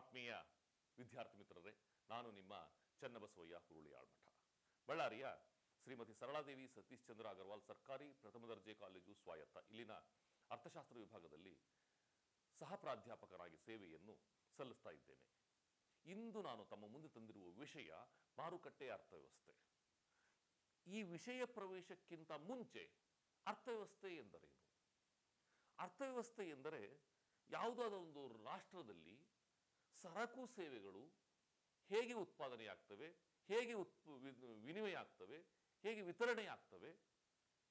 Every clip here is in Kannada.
ಆತ್ಮೀಯ ವಿದ್ಯಾರ್ಥಿ ಮಿತ್ರರೇ, ನಾನು ನಿಮ್ಮ ಚನ್ನಬಸವಯ್ಯ ಹುರುಳಿ ಆಳ್ಮಠ. ಬಳ್ಳಾರಿಯ ಶ್ರೀಮತಿ ಸರಳಾದೇವಿ ಸತೀಶ್ ಚಂದ್ರ ಅಗರ್ವಾಲ್ ಸರ್ಕಾರಿ ಪ್ರಥಮ ದರ್ಜೆ ಕಾಲೇಜು ಸ್ವಾಯತ್ತ. ಇಲ್ಲಿನ ಅರ್ಥಶಾಸ್ತ್ರ ವಿಭಾಗದಲ್ಲಿ ಸಹ ಪ್ರಾಧ್ಯಾಪಕರಾಗಿ ಸೇವೆಯನ್ನು ಸಲ್ಲಿಸ್ತಾ ಇದ್ದೇನೆ. ಇಂದು ನಾನು ತಮ್ಮ ಮುಂದೆ ತಂದಿರುವ ವಿಷಯ ಮಾರುಕಟ್ಟೆ ಅರ್ಥವ್ಯವಸ್ಥೆ. ಈ ವಿಷಯ ಪ್ರವೇಶಕ್ಕಿಂತ ಮುಂಚೆ ಅರ್ಥವ್ಯವಸ್ಥೆ ಎಂದರೇನು? ಅರ್ಥವ್ಯವಸ್ಥೆ ಎಂದರೆ ಯಾವುದಾದ ಒಂದು ರಾಷ್ಟ್ರದಲ್ಲಿ ಸರಕು ಸೇವೆಗಳು ಹೇಗೆ ಉತ್ಪಾದನೆಯಾಗ್ತವೆ, ಹೇಗೆ ಉತ್ ವಿನಿಮಯ ಆಗ್ತವೆ ಹೇಗೆ ವಿತರಣೆಯಾಗ್ತವೆ,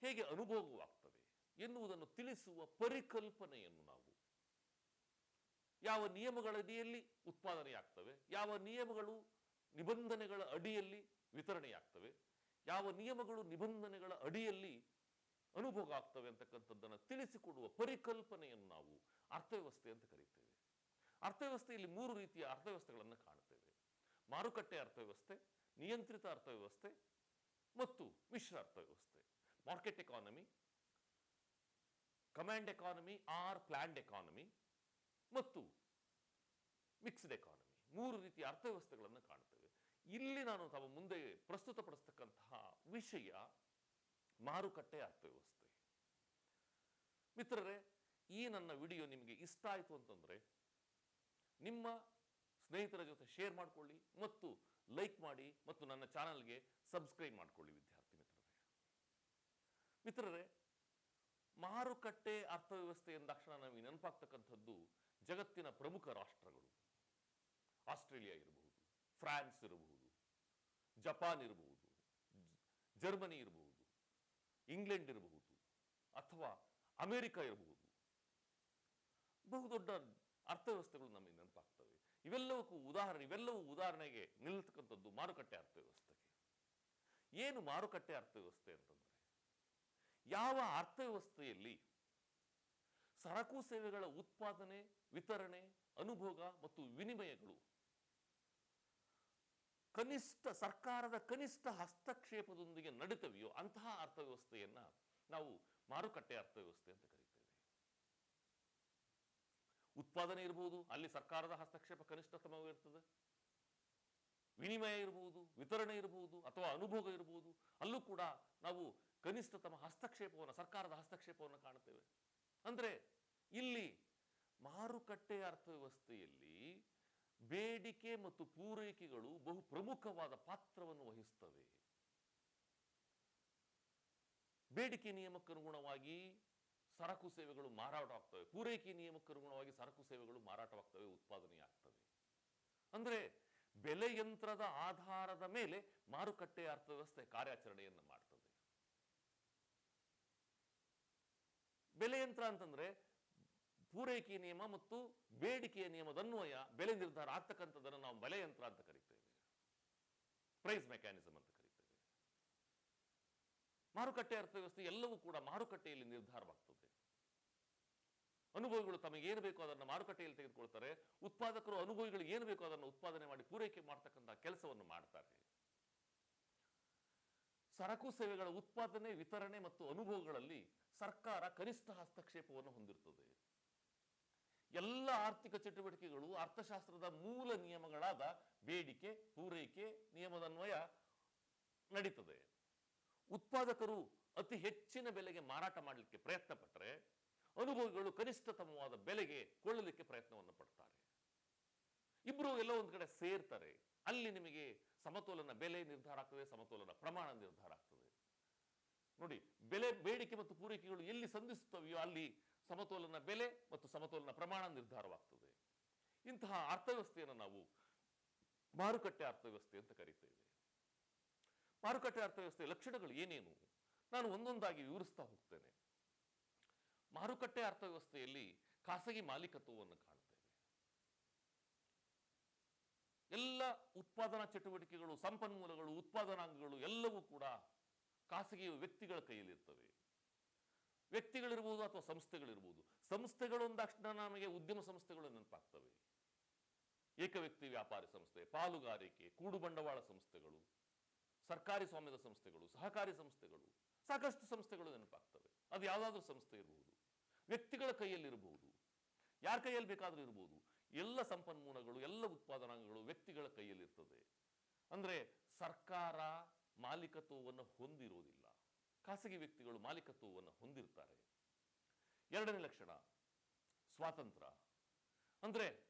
ಹೇಗೆ ಅನುಭೋಗವಾಗ್ತವೆ ಎನ್ನುವುದನ್ನು ತಿಳಿಸುವ ಪರಿಕಲ್ಪನೆಯನ್ನು ನಾವು ಯಾವ ನಿಯಮಗಳ ಅಡಿಯಲ್ಲಿ ಉತ್ಪಾದನೆಯಾಗ್ತವೆ, ಯಾವ ನಿಯಮಗಳು ನಿಬಂಧನೆಗಳ ಅಡಿಯಲ್ಲಿ ವಿತರಣೆಯಾಗ್ತವೆ, ಯಾವ ನಿಯಮಗಳು ನಿಬಂಧನೆಗಳ ಅಡಿಯಲ್ಲಿ ಅನುಭೋಗ ಆಗ್ತವೆ ಅಂತಕ್ಕಂಥದ್ದನ್ನು ತಿಳಿಸಿಕೊಡುವ ಪರಿಕಲ್ಪನೆಯನ್ನು ನಾವು ಅರ್ಥವ್ಯವಸ್ಥೆ ಅಂತ ಕರೀತೇವೆ. ಅರ್ಥವ್ಯವಸ್ಥೆಯಲ್ಲಿ ಮೂರು ರೀತಿಯ ಅರ್ಥವ್ಯವಸ್ಥೆಗಳನ್ನು ಕಾಣುತ್ತೇವೆ. ಮಾರುಕಟ್ಟೆ ಅರ್ಥವ್ಯವಸ್ಥೆ, ನಿಯಂತ್ರಿತ ಅರ್ಥವ್ಯವಸ್ಥೆ ಮತ್ತು ಮಿಶ್ರ ಅರ್ಥವ್ಯವಸ್ಥೆ. Market economy command economy or planned economy ಮತ್ತು ಮಿಕ್ಸ್ಡ್ ಎಕಾನಮಿ ಮೂರು ರೀತಿಯ ಅರ್ಥವ್ಯವಸ್ಥೆಗಳನ್ನು ಕಾಣುತ್ತೇವೆ. ಇಲ್ಲಿ ನಾನು ತಮ್ಮ ಮುಂದೆ ಪ್ರಸ್ತುತಪಡಿಸ್ತಕ್ಕಂತಹ ವಿಷಯ ಮಾರುಕಟ್ಟೆ ಅರ್ಥವ್ಯವಸ್ಥೆ. ಮಿತ್ರರೇ, ಈ ನನ್ನ ವಿಡಿಯೋ ನಿಮಗೆ ಇಷ್ಟ ಆಯಿತು ಅಂತಂದರೆ ನಿಮ್ಮ ಸ್ನೇಹಿತರ ಜೊತೆ ಶೇರ್ ಮಾಡಿಕೊಳ್ಳಿ ಮತ್ತು ಲೈಕ್ ಮಾಡಿ ಮತ್ತು ನನ್ನ ಚಾನಲ್ಗೆ ಸಬ್ಸ್ಕ್ರೈಬ್ ಮಾಡಿಕೊಳ್ಳಿ ವಿದ್ಯಾರ್ಥಿ ಮಿತ್ರರೇ. ಮಿತ್ರರೇ, ಮಾರುಕಟ್ಟೆ ಅರ್ಥವ್ಯವಸ್ಥೆ ಎಂದಾಕ್ಷಣ ನಮಗೆ ನೆನಪಾಗ್ತಕ್ಕಂಥದ್ದು ಜಗತ್ತಿನ ಪ್ರಮುಖ ರಾಷ್ಟ್ರಗಳು. ಆಸ್ಟ್ರೇಲಿಯಾ ಇರಬಹುದು, ಫ್ರಾನ್ಸ್ ಇರಬಹುದು, ಜಪಾನ್ ಇರಬಹುದು, ಜರ್ಮನಿ ಇರಬಹುದು, ಇಂಗ್ಲೆಂಡ್ ಇರಬಹುದು, ಅಥವಾ ಅಮೆರಿಕ ಇರಬಹುದು. ಬಹುದೊಡ್ಡ ಅರ್ಥವ್ಯವಸ್ಥೆಗಳು ನಮಗೆ ನೆನಪಾಗ್ತವೆ. ಇವೆಲ್ಲವಕ್ಕೂ ಉದಾಹರಣೆ, ಇವೆಲ್ಲವೂ ಉದಾಹರಣೆಗೆ ನಿಲ್ತಕ್ಕಂಥದ್ದು ಮಾರುಕಟ್ಟೆ ಅರ್ಥವ್ಯವಸ್ಥೆಗೆ. ಏನು ಮಾರುಕಟ್ಟೆ ಅರ್ಥವ್ಯವಸ್ಥೆ ಅಂತಂದ್ರೆ? ಯಾವ ಅರ್ಥವ್ಯವಸ್ಥೆಯಲ್ಲಿ ಸರಕು ಸೇವೆಗಳ ಉತ್ಪಾದನೆ, ವಿತರಣೆ, ಅನುಭೋಗ ಮತ್ತು ವಿನಿಮಯಗಳು ಕನಿಷ್ಠ, ಸರ್ಕಾರದ ಕನಿಷ್ಠ ಹಸ್ತಕ್ಷೇಪದೊಂದಿಗೆ ನಡೀತವೆಯೋ ಅಂತಹ ಅರ್ಥವ್ಯವಸ್ಥೆಯನ್ನು ನಾವು ಮಾರುಕಟ್ಟೆ ಅರ್ಥವ್ಯವಸ್ಥೆ ಅಂತ ಕರೀತೇವೆ. ಉತ್ಪಾದನೆ ಇರಬಹುದು ಅಲ್ಲಿ ಸರ್ಕಾರದ ಹಸ್ತಕ್ಷೇಪ ಕನಿಷ್ಠತಮವಾಗಿರ್ತದೆ ವಿನಿಮಯ ಇರಬಹುದು ವಿತರಣೆ ಇರಬಹುದು ಅಥವಾ ಅನುಭೋಗ ಇರಬಹುದು ಅಲ್ಲೂ ಕೂಡ ನಾವು ಕನಿಷ್ಠತಮ ಹಸ್ತಕ್ಷೇಪವನ್ನು, ಸರ್ಕಾರದ ಹಸ್ತಕ್ಷೇಪವನ್ನು ಕಾಣುತ್ತೇವೆ. ಅಂದರೆ, ಇಲ್ಲಿ ಮಾರುಕಟ್ಟೆ ಅರ್ಥವ್ಯವಸ್ಥೆಯಲ್ಲಿ ಬೇಡಿಕೆ ಮತ್ತು ಪೂರೈಕೆಗಳು ಬಹು ಪ್ರಮುಖವಾದ ಪಾತ್ರವನ್ನು ವಹಿಸ್ತವೆ. ಬೇಡಿಕೆ ನಿಯಮಕ್ಕನುಗುಣವಾಗಿ ಸರಕು ಸೇವೆಗಳು ಮಾರಾಟ ಆಗ್ತವೆ. ಪೂರೈಕೆ ನಿಯಮಕ್ಕನುಗುಣವಾಗಿ ಸರಕು ಸೇವೆಗಳು ಮಾರಾಟವಾಗ್ತವೆ ಉತ್ಪಾದನೆಯಾಗ್ತವೆ ಅಂದರೆ ಬೆಲೆ ಯಂತ್ರದ ಆಧಾರದ ಮೇಲೆ ಮಾರುಕಟ್ಟೆ ಅರ್ಥವ್ಯವಸ್ಥೆ ಕಾರ್ಯಾಚರಣೆಯನ್ನು ಮಾಡ್ತದೆ. ಬೆಲೆ ಯಂತ್ರ ಅಂತಂದ್ರೆ ಪೂರೈಕೆ ನಿಯಮ ಮತ್ತು ಬೇಡಿಕೆಯ ನಿಯಮದ ಅನ್ವಯ ಬೆಲೆ ನಿರ್ಧಾರ ಆಗ್ತಕ್ಕಂಥದ್ದನ್ನು ನಾವು ಬೆಲೆ ಯಂತ್ರ ಅಂತ ಕರಿತೇವೆ. ಪ್ರೈಸ್ ಮೆಕ್ಯಾನಿಸಮ್ ಅಂತ ಕರಿತೇವೆ. ಮಾರುಕಟ್ಟೆ ಅರ್ಥವ್ಯವಸ್ಥೆ ಎಲ್ಲವೂ ಕೂಡ ಮಾರುಕಟ್ಟೆಯಲ್ಲಿ ನಿರ್ಧಾರವಾಗ್ತದೆ. ಅನುಭವಿಗಳು ತಮಗೆ ಏನು ಬೇಕೋ ಅದನ್ನು ಮಾರುಕಟ್ಟೆಯಲ್ಲಿ ತೆಗೆದುಕೊಳ್ತಾರೆ, ಉತ್ಪಾದಕರು ಅನುಭವಿಗಳು ಏನು ಬೇಕೋ ಅದನ್ನು ಉತ್ಪಾದನೆ ಮಾಡಿ ಪೂರೈಕೆ ಮಾಡ್ತಕ್ಕಂಥ ಕೆಲಸವನ್ನು ಮಾಡ್ತಾರೆ. ಸರಕು ಸೇವೆಗಳ ಉತ್ಪಾದನೆ, ವಿತರಣೆ ಮತ್ತು ಅನುಭವಗಳಲ್ಲಿ ಸರ್ಕಾರ ಕನಿಷ್ಠ ಹಸ್ತಕ್ಷೇಪವನ್ನು ಹೊಂದಿರುತ್ತದೆ. ಎಲ್ಲ ಆರ್ಥಿಕ ಚಟುವಟಿಕೆಗಳು ಅರ್ಥಶಾಸ್ತ್ರದ ಮೂಲ ನಿಯಮಗಳಾದ ಬೇಡಿಕೆ, ಪೂರೈಕೆ ನಿಯಮದನ್ವಯ ನಡೀತದೆ. ಉತ್ಪಾದಕರು ಅತಿ ಹೆಚ್ಚಿನ ಬೆಲೆಗೆ ಮಾರಾಟ ಮಾಡಲಿಕ್ಕೆ ಪ್ರಯತ್ನ ಪಟ್ಟರೆ ಅನುಭವಿಗಳು ಕನಿಷ್ಠತಮವಾದ ಬೆಲೆಗೆ ಕೊಳ್ಳಲಿಕ್ಕೆ ಪ್ರಯತ್ನವನ್ನು ಪಡ್ತಾರೆ. ಇಬ್ಬರು ಎಲ್ಲ ಒಂದು ಕಡೆ ಸೇರ್ತಾರೆ. ಅಲ್ಲಿ ನಿಮಗೆ ಸಮತೋಲನ ಬೆಲೆ ನಿರ್ಧಾರ ಆಗ್ತದೆ, ಸಮತೋಲನ ಪ್ರಮಾಣ ನಿರ್ಧಾರ ಆಗ್ತದೆ. ನೋಡಿ, ಬೆಲೆ ಬೇಡಿಕೆ ಮತ್ತು ಪೂರೈಕೆಗಳು ಎಲ್ಲಿ ಸಂಧಿಸುತ್ತವೆಯೋ ಅಲ್ಲಿ ಸಮತೋಲನ ಬೆಲೆ ಮತ್ತು ಸಮತೋಲನ ಪ್ರಮಾಣ ನಿರ್ಧಾರವಾಗ್ತದೆ. ಇಂತಹ ಅರ್ಥವ್ಯವಸ್ಥೆಯನ್ನು ನಾವು ಮಾರುಕಟ್ಟೆ ಅರ್ಥವ್ಯವಸ್ಥೆ ಅಂತ ಕರೀತೇವೆ. ಮಾರುಕಟ್ಟೆ ಅರ್ಥವ್ಯವಸ್ಥೆಯ ಲಕ್ಷಣಗಳು ಏನೇನು? ನಾನು ಒಂದೊಂದಾಗಿ ವಿವರಿಸ್ತಾ ಹೋಗ್ತೇನೆ. ಮಾರುಕಟ್ಟೆ ಅರ್ಥವ್ಯವಸ್ಥೆಯಲ್ಲಿ ಖಾಸಗಿ ಮಾಲೀಕತ್ವವನ್ನು ಕಾಣುತ್ತೇವೆ ಎಲ್ಲ ಉತ್ಪಾದನಾ ಚಟುವಟಿಕೆಗಳು, ಸಂಪನ್ಮೂಲಗಳು, ಉತ್ಪಾದನಾಂಗಗಳು ಎಲ್ಲವೂ ಕೂಡ ಖಾಸಗಿ ವ್ಯಕ್ತಿಗಳ ಕೈಯಲ್ಲಿರ್ತವೆ. ವ್ಯಕ್ತಿಗಳಿರ್ಬೋದು ಅಥವಾ ಸಂಸ್ಥೆಗಳಿರ್ಬೋದು. ಸಂಸ್ಥೆಗಳು ಅಂದಾಕ್ಷಣ ನಮಗೆ ಉದ್ಯಮ ಸಂಸ್ಥೆಗಳು ನೆನಪಾಗ್ತವೆ. ಏಕವ್ಯಕ್ತಿ ವ್ಯಾಪಾರಿ ಸಂಸ್ಥೆ, ಪಾಲುಗಾರಿಕೆ, ಕೂಡು ಬಂಡವಾಳ ಸಂಸ್ಥೆಗಳು, ಸರ್ಕಾರಿ ಸ್ವಾಮ್ಯದ ಸಂಸ್ಥೆಗಳು, ಸಹಕಾರಿ ಸಂಸ್ಥೆಗಳು, ಸಾಕಷ್ಟು ಸಂಸ್ಥೆಗಳು ನೆನಪಾಗ್ತವೆ. ಅದು ಯಾವುದಾದ್ರೂ ಸಂಸ್ಥೆ ಇರಬಹುದು ವ್ಯಕ್ತಿಗಳ ಕೈಯಲ್ಲಿರಬಹುದು. ಯಾರ ಕೈಯಲ್ಲಿ ಬೇಕಾದರೂ ಇರಬಹುದು ಎಲ್ಲ ಸಂಪನ್ಮೂಲಗಳು, ಎಲ್ಲ ಉತ್ಪಾದನಾಂಗಗಳು ವ್ಯಕ್ತಿಗಳ ಕೈಯಲ್ಲಿರ್ತದೆ. ಅಂದ್ರೆ ಸರ್ಕಾರ ಮಾಲೀಕತ್ವವನ್ನು ಹೊಂದಿರುವುದಿಲ್ಲ ಖಾಸಗಿ ವ್ಯಕ್ತಿಗಳು ಮಾಲೀಕತ್ವವನ್ನು ಹೊಂದಿರ್ತಾರೆ. ಎರಡನೇ ಲಕ್ಷಣ, ಸ್ವಾತಂತ್ರ್ಯ. ಅಂದ್ರೆ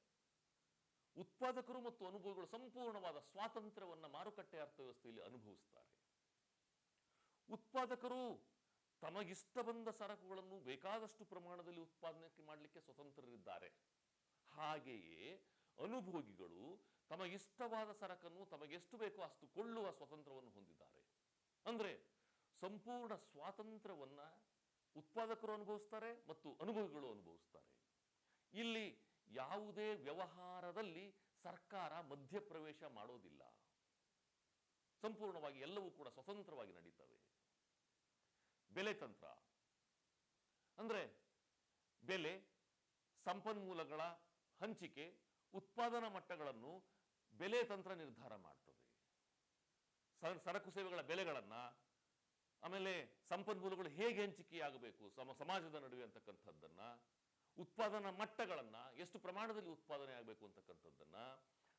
ಉತ್ಪಾದಕರು ಮತ್ತು ಅನುಭವಿಗಳು ಸಂಪೂರ್ಣವಾದ ಸ್ವಾತಂತ್ರ್ಯವನ್ನು ಮಾರುಕಟ್ಟೆ ಅರ್ಥವ್ಯವಸ್ಥೆಯಲ್ಲಿ ಅನುಭವಿಸ್ತಾರೆ. ಉತ್ಪಾದಕರು ತಮಗಿಷ್ಟ ಬಂದ ಸರಕುಗಳನ್ನು ಬೇಕಾದಷ್ಟು ಪ್ರಮಾಣದಲ್ಲಿ ಉತ್ಪಾದನೆ ಮಾಡಲಿಕ್ಕೆ ಸ್ವತಂತ್ರರಿದ್ದಾರೆ. ಹಾಗೆಯೇ ಅನುಭೋಗಿಗಳು ತಮಗಿಷ್ಟವಾದ ಸರಕನ್ನು ತಮಗೆಷ್ಟು ಬೇಕೋ ಅಷ್ಟು ಕೊಳ್ಳುವ ಸ್ವತಂತ್ರವನ್ನು ಹೊಂದಿದ್ದಾರೆ. ಅಂದರೆ ಸಂಪೂರ್ಣ ಸ್ವಾತಂತ್ರ್ಯವನ್ನು ಉತ್ಪಾದಕರು ಅನುಭವಿಸ್ತಾರೆ ಮತ್ತು ಅನುಭವಿಗಳು ಅನುಭವಿಸ್ತಾರೆ. ಇಲ್ಲಿ ಯಾವುದೇ ವ್ಯವಹಾರದಲ್ಲಿ ಸರ್ಕಾರ ಮಧ್ಯಪ್ರವೇಶ ಮಾಡೋದಿಲ್ಲ. ಸಂಪೂರ್ಣವಾಗಿ ಎಲ್ಲವೂ ಕೂಡ ಸ್ವತಂತ್ರವಾಗಿ ನಡೀತವೆ. ಬೆಲೆ ತಂತ್ರ. ಅಂದ್ರೆ ಬೆಲೆ, ಸಂಪನ್ಮೂಲಗಳ ಹಂಚಿಕೆ, ಉತ್ಪಾದನಾ ಮಟ್ಟಗಳನ್ನು ಬೆಲೆ ತಂತ್ರ ನಿರ್ಧಾರ ಮಾಡ್ತದೆ. ಸರಕು ಸೇವೆಗಳ ಬೆಲೆಗಳನ್ನ, ಆಮೇಲೆ ಸಂಪನ್ಮೂಲಗಳು ಹೇಗೆ ಹಂಚಿಕೆಯಾಗಬೇಕು, ಸಮ, ಸಮಾಜದ ನಡುವೆ ಅಂತಕ್ಕಂಥದ್ದನ್ನ, ಉತ್ಪಾದನಾ ಮಟ್ಟಗಳನ್ನ ಎಷ್ಟು ಪ್ರಮಾಣದಲ್ಲಿ ಉತ್ಪಾದನೆ ಆಗಬೇಕು ಅಂತಕ್ಕಂಥದ್ದನ್ನ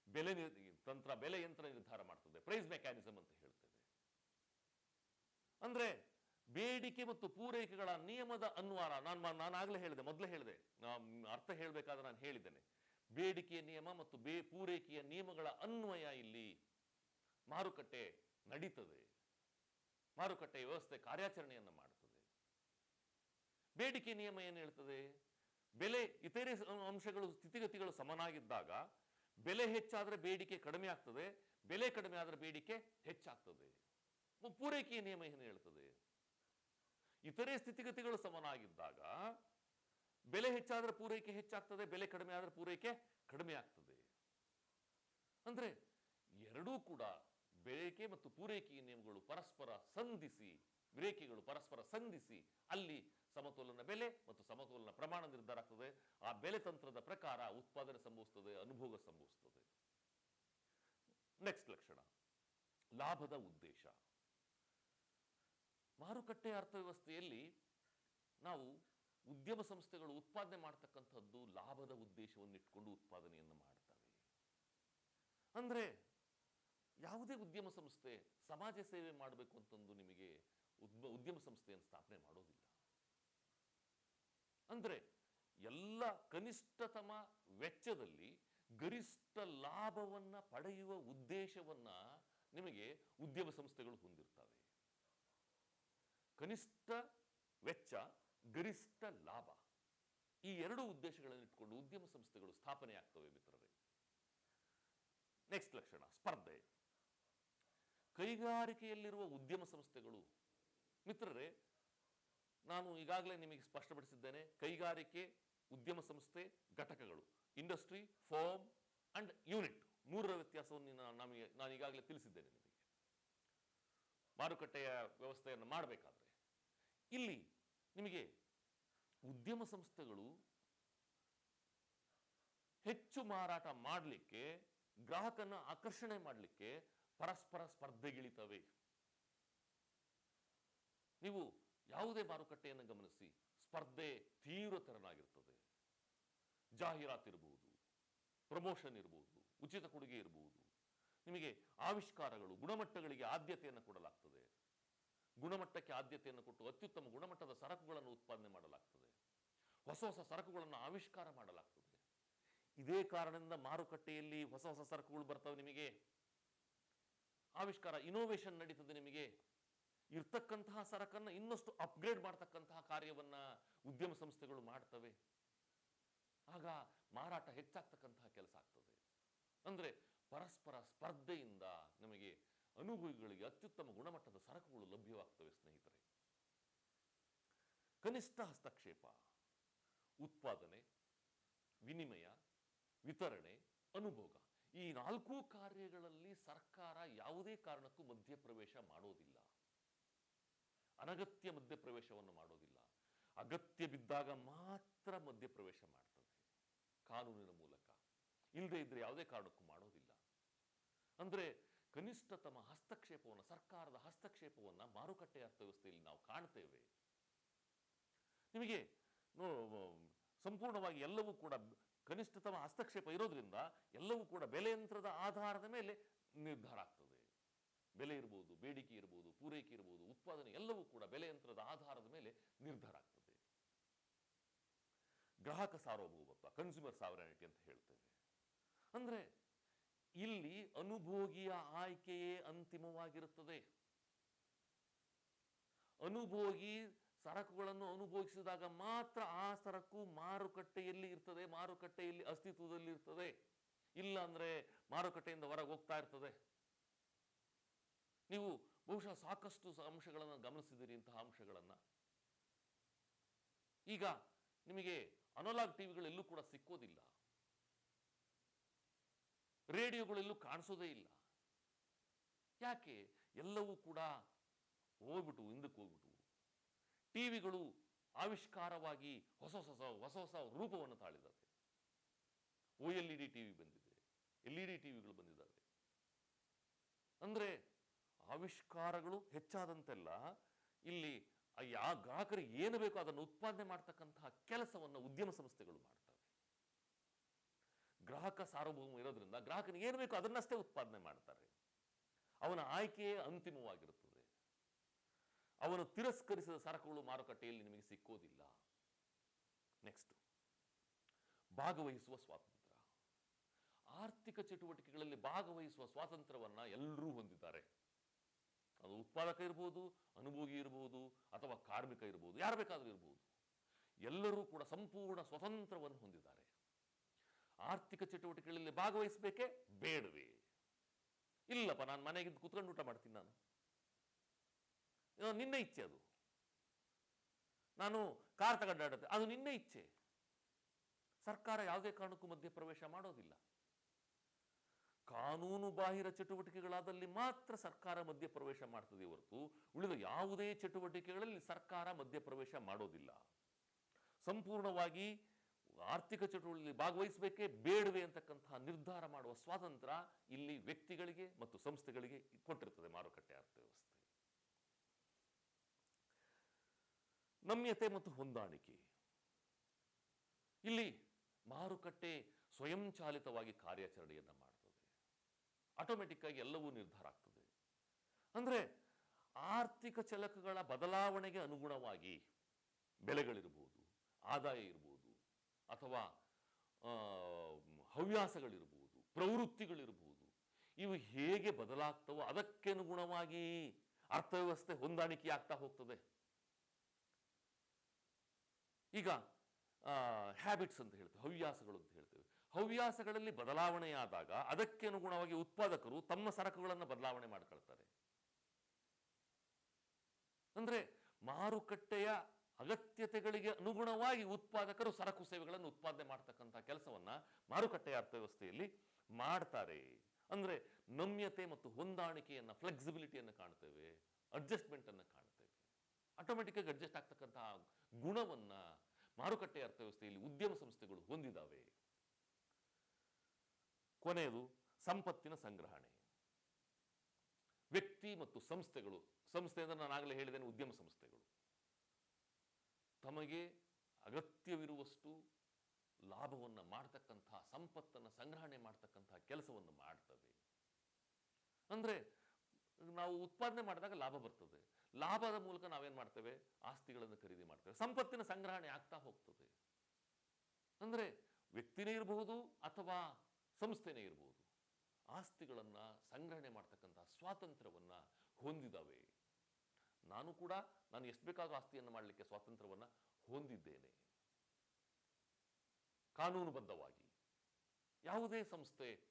ಬೆಲೆ ತಂತ್ರ, ಬೆಲೆ ಯಂತ್ರ ನಿರ್ಧಾರ ಮಾಡ್ತದೆ. ಪ್ರೈಸ್ ಮೆಕ್ಯಾನಿಸಮ್ ಅಂತ ಹೇಳ್ತೇವೆ. ಅಂದ್ರೆ ಬೇಡಿಕೆ ಮತ್ತು ಪೂರೈಕೆಗಳ ನಿಯಮದ ಅನ್ವಾರ. ನಾನು ನಾನು ಆಗಲೇ ಹೇಳಿದೆ, ಮೊದಲೇ ಹೇಳಿದೆ. ಅರ್ಥ ಹೇಳಬೇಕಾದ್ರೆ ನಾನು ಹೇಳಿದ್ದೇನೆ. ಬೇಡಿಕೆಯ ನಿಯಮ ಮತ್ತು ಬೇ ಪೂರೈಕೆಯ ನಿಯಮಗಳ ಅನ್ವಯ ಇಲ್ಲಿ ಮಾರುಕಟ್ಟೆ ನಡೀತದೆ. ಮಾರುಕಟ್ಟೆ ವ್ಯವಸ್ಥೆ ಕಾರ್ಯಾಚರಣೆಯನ್ನು ಮಾಡುತ್ತದೆ ಬೇಡಿಕೆ ನಿಯಮ ಏನು ಹೇಳ್ತದೆ? ಬೆಲೆ ಇತರೆ ಅಂಶಗಳು, ಸ್ಥಿತಿಗತಿಗಳು ಸಮನಾಗಿದ್ದಾಗ ಬೆಲೆ ಹೆಚ್ಚಾದರೆ ಬೇಡಿಕೆ ಕಡಿಮೆ ಆಗ್ತದೆ, ಬೆಲೆ ಕಡಿಮೆ ಆದರೆ ಬೇಡಿಕೆ ಹೆಚ್ಚಾಗ್ತದೆ. ಪೂರೈಕೆಯ ನಿಯಮ ಏನು ಹೇಳ್ತದೆ? ಇತರೆ ಸ್ಥಿತಿಗತಿಗಳು ಸಮನಾಗಿದ್ದಾಗ ಬೆಲೆ ಹೆಚ್ಚಾದರೆ ಪೂರೈಕೆ ಹೆಚ್ಚಾಗ್ತದೆ, ಬೆಲೆ ಕಡಿಮೆ ಆದ್ರೆ ಪೂರೈಕೆ ಕಡಿಮೆ ಆಗ್ತದೆ. ಅಂದ್ರೆ ಎರಡೂ ಕೂಡ ಬೇಡಿಕೆ ಮತ್ತು ಪೂರೈಕೆಯ ನಿಯಮಗಳು ಪರಸ್ಪರ ಸಂಧಿಸಿ, ರೇಖೆಗಳು ಪರಸ್ಪರ ಸಂಧಿಸಿ ಅಲ್ಲಿ ಸಮತೋಲನ ಬೆಲೆ ಮತ್ತು ಸಮತೋಲನ ಪ್ರಮಾಣ ನಿರ್ಧಾರ ಆಗ್ತದೆ. ಆ ಬೆಲೆ ತಂತ್ರದ ಪ್ರಕಾರ ಉತ್ಪಾದನೆ ಸಂಭವಿಸ್ತದೆ, ಅನುಭೋಗ ಸಂಭವಿಸ್ತದೆ. ನೆಕ್ಸ್ಟ್ ಲಕ್ಷಣ. ಲಾಭದ ಉದ್ದೇಶ. ಮಾರುಕಟ್ಟೆ ಅರ್ಥವ್ಯವಸ್ಥೆಯಲ್ಲಿ ನಾವು ಉದ್ಯಮ ಸಂಸ್ಥೆಗಳು ಉತ್ಪಾದನೆ ಮಾಡ್ತಕ್ಕಂಥದ್ದು ಲಾಭದ ಉದ್ದೇಶವನ್ನು ಇಟ್ಕೊಂಡು ಉತ್ಪಾದನೆಯನ್ನು ಮಾಡ್ತವೆ. ಅಂದ್ರೆ ಯಾವುದೇ ಉದ್ಯಮ ಸಂಸ್ಥೆ ಸಮಾಜ ಸೇವೆ ಮಾಡಬೇಕು ಅಂತಂದು ನಿಮಗೆ ಉದ್ಮ- ಉದ್ಯಮ ಸಂಸ್ಥೆಯನ್ನು ಸ್ಥಾಪನೆ ಮಾಡೋದಿಲ್ಲ. ಅಂದ್ರೆ ಎಲ್ಲ ಕನಿಷ್ಠತಮ ವೆಚ್ಚದಲ್ಲಿ ಗರಿಷ್ಠ ಲಾಭವನ್ನು ಪಡೆಯುವ ಉದ್ದೇಶವನ್ನ ನಿಮಗೆ ಉದ್ಯಮ ಸಂಸ್ಥೆಗಳು ಹೊಂದಿರ್ತವೆ. ಕನಿಷ್ಠ ವೆಚ್ಚ, ಗರಿಷ್ಠ ಲಾಭ. ಈ ಎರಡು ಉದ್ದೇಶಗಳನ್ನು ಇಟ್ಕೊಂಡು ಉದ್ಯಮ ಸಂಸ್ಥೆಗಳು ಸ್ಥಾಪನೆ ಆಗ್ತವೆ ಮಿತ್ರರೇ. ನೆಕ್ಸ್ಟ್ ಲಕ್ಷಣ, ಸ್ಪರ್ಧೆ. ಕೈಗಾರಿಕೆಯಲ್ಲಿರುವ ಉದ್ಯಮ ಸಂಸ್ಥೆಗಳು. ಮಿತ್ರರೇ, ನಾನು ಈಗಾಗಲೇ ನಿಮಗೆ ಸ್ಪಷ್ಟಪಡಿಸಿದ್ದೇನೆ, ಕೈಗಾರಿಕೆ, ಉದ್ಯಮ ಸಂಸ್ಥೆ, ಘಟಕಗಳು. ಇಂಡಸ್ಟ್ರಿ ಫಾರ್ಮ್ ಅಂಡ್ ಯೂನಿಟ್ ಮೂರರ ವ್ಯತ್ಯಾಸವನ್ನು ನಾನು ಈಗಾಗಲೇ ತಿಳಿಸಿದ್ದೇನೆ ನಿಮಗೆ. ಮಾರುಕಟ್ಟೆಯ ವ್ಯವಸ್ಥೆಯನ್ನು ಮಾಡಬೇಕಾದ್ರೆ. ಇಲ್ಲಿ ನಿಮಗೆ ಉದ್ಯಮ ಸಂಸ್ಥೆಗಳು ಹೆಚ್ಚು ಮಾರಾಟ ಮಾಡಲಿಕ್ಕೆ, ಗ್ರಾಹಕನ ಆಕರ್ಷಣೆ ಮಾಡಲಿಕ್ಕೆ ಪರಸ್ಪರ ಸ್ಪರ್ಧೆಗಿಳಿತವೆ. ನೀವು ಯಾವುದೇ ಮಾರುಕಟ್ಟೆಯನ್ನು ಗಮನಿಸಿ, ಸ್ಪರ್ಧೆ ತೀವ್ರತರನಾಗಿರ್ತದೆ. ಜಾಹೀರಾತು ಇರಬಹುದು ಪ್ರಮೋಷನ್ ಇರಬಹುದು ಉಚಿತ ಕೊಡುಗೆ ಇರಬಹುದು ನಿಮಗೆ ಆವಿಷ್ಕಾರಗಳು, ಗುಣಮಟ್ಟಗಳಿಗೆ ಆದ್ಯತೆಯನ್ನು ಕೊಡಲಾಗ್ತದೆ. ಗುಣಮಟ್ಟಕ್ಕೆ ಆದ್ಯತೆಯನ್ನು ಕೊಟ್ಟು ಅತ್ಯುತ್ತಮ ಗುಣಮಟ್ಟದ ಸರಕುಗಳನ್ನು ಉತ್ಪಾದನೆ ಮಾಡಲಾಗ್ತದೆ. ಹೊಸ ಹೊಸ ಸರಕುಗಳನ್ನು ಆವಿಷ್ಕಾರ ಮಾಡಲಾಗ್ತದೆ. ಇದೇ ಕಾರಣದಿಂದ ಮಾರುಕಟ್ಟೆಯಲ್ಲಿ ಹೊಸ ಹೊಸ ಸರಕುಗಳು ಬರ್ತವೆ ನಿಮಗೆ. ಆವಿಷ್ಕಾರ ಇನೋವೇಷನ್ ನಡೀತದೆ ನಿಮಗೆ. ಇರ್ತಕ್ಕಂತಹ ಸರಕನ್ನ ಇನ್ನಷ್ಟು ಅಪ್ಗ್ರೇಡ್ ಮಾಡ್ತಕ್ಕಂತಹ ಕಾರ್ಯವನ್ನ ಉದ್ಯಮ ಸಂಸ್ಥೆಗಳು ಮಾಡ್ತವೆ. ಆಗ ಮಾರಾಟ ಹೆಚ್ಚಾಗ್ತಕ್ಕಂತಹ ಕೆಲಸ ಆಗ್ತದೆ. ಅಂದ್ರೆ ಪರಸ್ಪರ ಸ್ಪರ್ಧೆಯಿಂದ ನಮಗೆ ಅನುಭವಿಗಳಿಗೆ ಅತ್ಯುತ್ತಮ ಗುಣಮಟ್ಟದ ಸರಕುಗಳು ಲಭ್ಯವಾಗ್ತವೆ, ಸ್ನೇಹಿತರೆ. ಕನಿಷ್ಠ ಹಸ್ತಕ್ಷೇಪ, ಉತ್ಪಾದನೆ, ವಿನಿಮಯ, ವಿತರಣೆ, ಅನುಭೋಗ. ಈ ನಾಲ್ಕು ಕಾರ್ಯಗಳಲ್ಲಿ ಸರ್ಕಾರ ಯಾವುದೇ ಕಾರಣಕ್ಕೂ ಮಧ್ಯಪ್ರವೇಶ ಮಾಡೋದಿಲ್ಲ. ಅನಗತ್ಯ ಮಧ್ಯಪ್ರವೇಶವನ್ನು ಮಾಡೋದಿಲ್ಲ. ಅಗತ್ಯ ಬಿದ್ದಾಗ ಮಾತ್ರ ಮಧ್ಯಪ್ರವೇಶ ಮಾಡ್ತದೆ, ಕಾನೂನಿನ ಮೂಲಕ. ಇಲ್ಲದೆ ಇದ್ರೆ ಯಾವುದೇ ಕಾರಣಕ್ಕೂ ಮಾಡೋದಿಲ್ಲ. ಅಂದ್ರೆ ಕನಿಷ್ಠತಮ ಹಸ್ತಕ್ಷೇಪವನ್ನು, ಸರ್ಕಾರದ ಹಸ್ತಕ್ಷೇಪವನ್ನು ಮಾರುಕಟ್ಟೆ ಅರ್ಥವ್ಯವಸ್ಥೆಯಲ್ಲಿ ನಾವು ಕಾಣ್ತೇವೆ. ನಿಮಗೆ ಸಂಪೂರ್ಣವಾಗಿ ಎಲ್ಲವೂ ಕೂಡ ಕನಿಷ್ಠತಮ ಹಸ್ತಕ್ಷೇಪ ಇರೋದ್ರಿಂದ ಎಲ್ಲವೂ ಕೂಡ ಬೆಲೆಯಂತ್ರದ ಆಧಾರದ ಮೇಲೆ ನಿರ್ಧಾರ ಆಗ್ತದೆ. ಬೆಲೆ ಇರ್ಬೋದು, ಬೇಡಿಕೆ ಇರ್ಬೋದು, ಪೂರೈಕೆ ಇರ್ಬೋದು, ಉತ್ಪಾದನೆ ಎಲ್ಲವೂ ಕೂಡ ಬೆಲೆಯಂತ್ರದ ಆಧಾರದ ಮೇಲೆ ನಿರ್ಧಾರ ಆಗ್ತದೆ. ಗ್ರಾಹಕ ಸಾರ್ವಭೌಮತ್ವ ಕನ್ಸ್ಯೂಮರ್ ಸಾವರಾನಿಟಿ ಅಂತ ಹೇಳ್ತೇವೆ. ಅಂದ್ರೆ ಇಲ್ಲಿ ಅನುಭೋಗಿಯ ಆಯ್ಕೆಯೇ ಅಂತಿಮವಾಗಿರುತ್ತದೆ. ಅನುಭೋಗಿ ಸರಕುಗಳನ್ನು ಅನುಭೋಗಿಸಿದಾಗ ಮಾತ್ರ ಆ ಸರಕು ಮಾರುಕಟ್ಟೆಯಲ್ಲಿ ಇರ್ತದೆ, ಮಾರುಕಟ್ಟೆಯಲ್ಲಿ ಅಸ್ತಿತ್ವದಲ್ಲಿ ಇರ್ತದೆ. ಇಲ್ಲ ಅಂದ್ರೆ ಮಾರುಕಟ್ಟೆಯಿಂದ ಹೊರಗೆ ಹೋಗ್ತಾ ಇರ್ತದೆ. ನೀವು ಬಹುಶಃ ಸಾಕಷ್ಟು ಅಂಶಗಳನ್ನು ಗಮನಿಸಿದ್ದೀರಿ ಇಂತಹ ಅಂಶಗಳನ್ನ. ಈಗ ನಿಮಗೆ ಅನಲಾಗ್ ಟಿವಿಗಳೆಲ್ಲೂ ಕೂಡ ಸಿಕ್ಕೋದಿಲ್ಲ. ರೇಡಿಯೋಗಳೆಲ್ಲೂ ಕಾಣಿಸೋದೇ ಇಲ್ಲ. ಯಾಕೆ? ಎಲ್ಲವೂ ಕೂಡ ಹೋಗ್ಬಿಟ್ಟು ಹಿಂದಕ್ಕೆ ಹೋಗ್ಬಿಟ್ಟು ಟಿವಿಗಳು ಆವಿಷ್ಕಾರವಾಗಿ ಹೊಸ ಹೊಸ ಹೊಸ ಹೊಸ ರೂಪವನ್ನು ತಾಳಿದ್ದಾವೆ O L E D TV ಬಂದಿದೆ, ಎಲ್ ಇ ಡಿ ಟಿವಿಗಳು ಬಂದಿದ್ದಾವೆ ಅಂದ್ರೆ ಆವಿಷ್ಕಾರಗಳು ಹೆಚ್ಚಾದಂತೆಲ್ಲ ಇಲ್ಲಿ ಯಾ ಗ್ರಾಹಕರಿಗೆ ಏನು ಬೇಕೋ ಅದನ್ನು ಉತ್ಪಾದನೆ ಮಾಡ್ತಕ್ಕಂತಹ ಕೆಲಸವನ್ನು ಉದ್ಯಮ ಸಂಸ್ಥೆಗಳು ಮಾಡ್ತವೆ ಗ್ರಾಹಕ ಸಾರ್ವಭೌಮ ಇರೋದ್ರಿಂದ ಗ್ರಾಹಕನಿಗೆ ಏನು ಬೇಕೋ ಅದನ್ನಷ್ಟೇ ಉತ್ಪಾದನೆ ಮಾಡ್ತಾರೆ. ಅವನ ಆಯ್ಕೆಯೇ ಅಂತಿಮವಾಗಿರುತ್ತದೆ. ಅವನು ತಿರಸ್ಕರಿಸಿದ ಸರಕುಗಳು ಮಾರುಕಟ್ಟೆಯಲ್ಲಿ ನಿಮಗೆ ಸಿಕ್ಕೋದಿಲ್ಲ. ನೆಕ್ಸ್ಟ್ ಭಾಗವಹಿಸುವ ಸ್ವಾತಂತ್ರ್ಯ. ಆರ್ಥಿಕ ಚಟುವಟಿಕೆಗಳಲ್ಲಿ ಭಾಗವಹಿಸುವ ಸ್ವಾತಂತ್ರ್ಯವನ್ನ ಎಲ್ಲರೂ ಹೊಂದಿದ್ದಾರೆ. ಅದು ಉತ್ಪಾದಕ ಇರ್ಬೋದು, ಅನುಭೋಗಿ ಇರ್ಬೋದು, ಅಥವಾ ಕಾರ್ಮಿಕ ಇರ್ಬೋದು, ಯಾರು ಬೇಕಾದರೂ ಇರ್ಬೋದು. ಎಲ್ಲರೂ ಕೂಡ ಸಂಪೂರ್ಣ ಸ್ವತಂತ್ರವನ್ನು ಹೊಂದಿದ್ದಾರೆ. ಆರ್ಥಿಕ ಚಟುವಟಿಕೆಗಳಲ್ಲಿ ಭಾಗವಹಿಸಬೇಕೇ ಬೇಡವೇ? ಇಲ್ಲಪ್ಪ, ನಾನು ಮನೆಗೆ ಕುತ್ಕೊಂಡು ಊಟ ಮಾಡ್ತೀನಿ ನಾನು. ನಿನ್ನೆ ನಿನ್ನ ಇಚ್ಛೆ ಅದು. ನಾನು ಕಾರ್ ತಗೊಂಡಾಡತ್ತೆ ಅದು ನಿನ್ನೆ ಇಚ್ಛೆ. ಸರ್ಕಾರ ಯಾವುದೇ ಕಾರಣಕ್ಕೂ ಮಧ್ಯಪ್ರವೇಶ ಮಾಡೋದಿಲ್ಲ. ಕಾನೂನು ಬಾಹಿರ ಚಟುವಟಿಕೆಗಳಾದಲ್ಲಿ ಮಾತ್ರ ಸರ್ಕಾರ ಮಧ್ಯಪ್ರವೇಶ ಮಾಡ್ತದೆ ಹೊರತು ಉಳಿದ ಯಾವುದೇ ಚಟುವಟಿಕೆಗಳಲ್ಲಿ ಸರ್ಕಾರ ಮಧ್ಯಪ್ರವೇಶ ಮಾಡೋದಿಲ್ಲ. ಸಂಪೂರ್ಣವಾಗಿ ಆರ್ಥಿಕ ಚಟುವಟಿಕೆಯಲ್ಲಿ ಭಾಗವಹಿಸಬೇಕೇ ಬೇಡವೇ ಅಂತಕ್ಕಂತಹ ನಿರ್ಧಾರ ಮಾಡುವ ಸ್ವಾತಂತ್ರ್ಯ ಇಲ್ಲಿ ವ್ಯಕ್ತಿಗಳಿಗೆ ಮತ್ತು ಸಂಸ್ಥೆಗಳಿಗೆ ಕೊಟ್ಟಿರ್ತದೆ ಮಾರುಕಟ್ಟೆ ಅರ್ಥವ್ಯವಸ್ಥೆ. ನಮ್ಯತೆ ಮತ್ತು ಹೊಂದಾಣಿಕೆ. ಇಲ್ಲಿ ಮಾರುಕಟ್ಟೆ ಸ್ವಯಂಚಾಲಿತವಾಗಿ ಕಾರ್ಯಾಚರಣೆಯನ್ನ ಮಾಡ್ತದೆ. ಆಟೋಮೆಟಿಕ್ ಆಗಿ ಎಲ್ಲವೂ ನಿರ್ಧಾರ ಆಗ್ತದೆ. ಅಂದ್ರೆ ಆರ್ಥಿಕ ಚಲಕಗಳ ಬದಲಾವಣೆಗೆ ಅನುಗುಣವಾಗಿ ಬೆಲೆಗಳಿರ್ಬೋದು, ಆದಾಯ ಇರ್ಬೋದು ಅಥವಾ ಹವ್ಯಾಸಗಳಿರ್ಬೋದು, ಪ್ರವೃತ್ತಿಗಳಿರ್ಬೋದು, ಇವು ಹೇಗೆ ಬದಲಾಗ್ತವೋ ಅದಕ್ಕೆ ಅನುಗುಣವಾಗಿ ಅರ್ಥವ್ಯವಸ್ಥೆ ಹೊಂದಾಣಿಕೆ ಆಗ್ತಾ ಹೋಗ್ತದೆ. ಈಗ ಹ್ಯಾಬಿಟ್ಸ್ ಅಂತ ಹೇಳ್ತೇವೆ, ಹವ್ಯಾಸಗಳು ಅಂತ ಹೇಳ್ತೇವೆ. ಹವ್ಯಾಸಗಳಲ್ಲಿ ಬದಲಾವಣೆಯಾದಾಗ ಅದಕ್ಕೆ ಅನುಗುಣವಾಗಿ ಉತ್ಪಾದಕರು ತಮ್ಮ ಸರಕುಗಳನ್ನು ಬದಲಾವಣೆ ಮಾಡ್ಕೊಳ್ತಾರೆ. ಅಂದರೆ ಮಾರುಕಟ್ಟೆಯ ಅಗತ್ಯತೆಗಳಿಗೆ ಅನುಗುಣವಾಗಿ ಉತ್ಪಾದಕರು ಸರಕು ಸೇವೆಗಳನ್ನು ಉತ್ಪಾದನೆ ಮಾಡ್ತಕ್ಕಂಥ ಕೆಲಸವನ್ನ ಮಾರುಕಟ್ಟೆಯ ಅರ್ಥವ್ಯವಸ್ಥೆಯಲ್ಲಿ ಮಾಡ್ತಾರೆ. ಅಂದ್ರೆ ನಮ್ಯತೆ ಮತ್ತು ಹೊಂದಾಣಿಕೆಯನ್ನ ಫ್ಲೆಕ್ಸಿಬಿಲಿಟಿಯನ್ನು ಕಾಣ್ತೇವೆ ಅಡ್ಜಸ್ಟ್ಮೆಂಟ್ ಅನ್ನು ಕಾಣ್ತೇವೆ. ಆಟೋಮೆಟಿಕ್ ಆಗಿ ಅಡ್ಜಸ್ಟ್ ಆಗ್ತಕ್ಕಂತಹ ಗುಣವನ್ನ ಮಾರುಕಟ್ಟೆ ಅರ್ಥವ್ಯವಸ್ಥೆಯಲ್ಲಿ ಉದ್ಯಮ ಸಂಸ್ಥೆಗಳು ಹೊಂದಿದಾವೆ. ಕೊನೆಯದು, ಸಂಪತ್ತಿನ ಸಂಗ್ರಹಣೆ. ವ್ಯಕ್ತಿ ಮತ್ತು ಸಂಸ್ಥೆಗಳು, ಸಂಸ್ಥೆ ಅಂದ್ರೆ ನಾನು ಆಗಲೇ ಹೇಳಿದ್ದೇನೆ ಉದ್ಯಮ ಸಂಸ್ಥೆಗಳು. ತಮಗೆ ಅಗತ್ಯವಿರುವಷ್ಟು ಲಾಭವನ್ನು ಮಾಡ್ತಕ್ಕಂಥ, ಸಂಪತ್ತನ್ನು ಸಂಗ್ರಹಣೆ ಮಾಡ್ತಕ್ಕಂಥ ಕೆಲಸವನ್ನು ಮಾಡ್ತವೆ. ಅಂದ್ರೆ ನಾವು ಉತ್ಪಾದನೆ ಮಾಡಿದಾಗ ಲಾಭ ಬರ್ತದೆ. ಲಾಭದ ಮೂಲಕ ನಾವೇನು ಮಾಡ್ತೇವೆ? ಆಸ್ತಿಗಳನ್ನು ಖರೀದಿ ಮಾಡ್ತೇವೆ. ಸಂಪತ್ತಿನ ಸಂಗ್ರಹಣೆ ಆಗ್ತಾ ಹೋಗ್ತದೆ. ಅಂದ್ರೆ ವ್ಯಕ್ತಿನೇ ಇರಬಹುದು ಅಥವಾ ಸಂಸ್ಥೆನೇ ಇರಬಹುದು. ಆಸ್ತಿಗಳನ್ನು ಸಂಗ್ರಹಣೆ ಮಾಡ್ತಕ್ಕಂಥ ಸ್ವಾತಂತ್ರ್ಯವನ್ನ ಹೊಂದಿದವೆ. ನಾನು ಕೂಡ ನಾನು ಎಷ್ಟು ಬೇಕಾದ್ರೂ ಆಸ್ತಿಯನ್ನು ಮಾಡಲಿಕ್ಕೆ ಸ್ವಾತಂತ್ರ್ಯವನ್ನ ಹೊಂದಿದ್ದೇನೆ. ಕಾನೂನುಬದ್ಧವಾಗಿ ಯಾವುದೇ ಸಂಸ್ಥೆ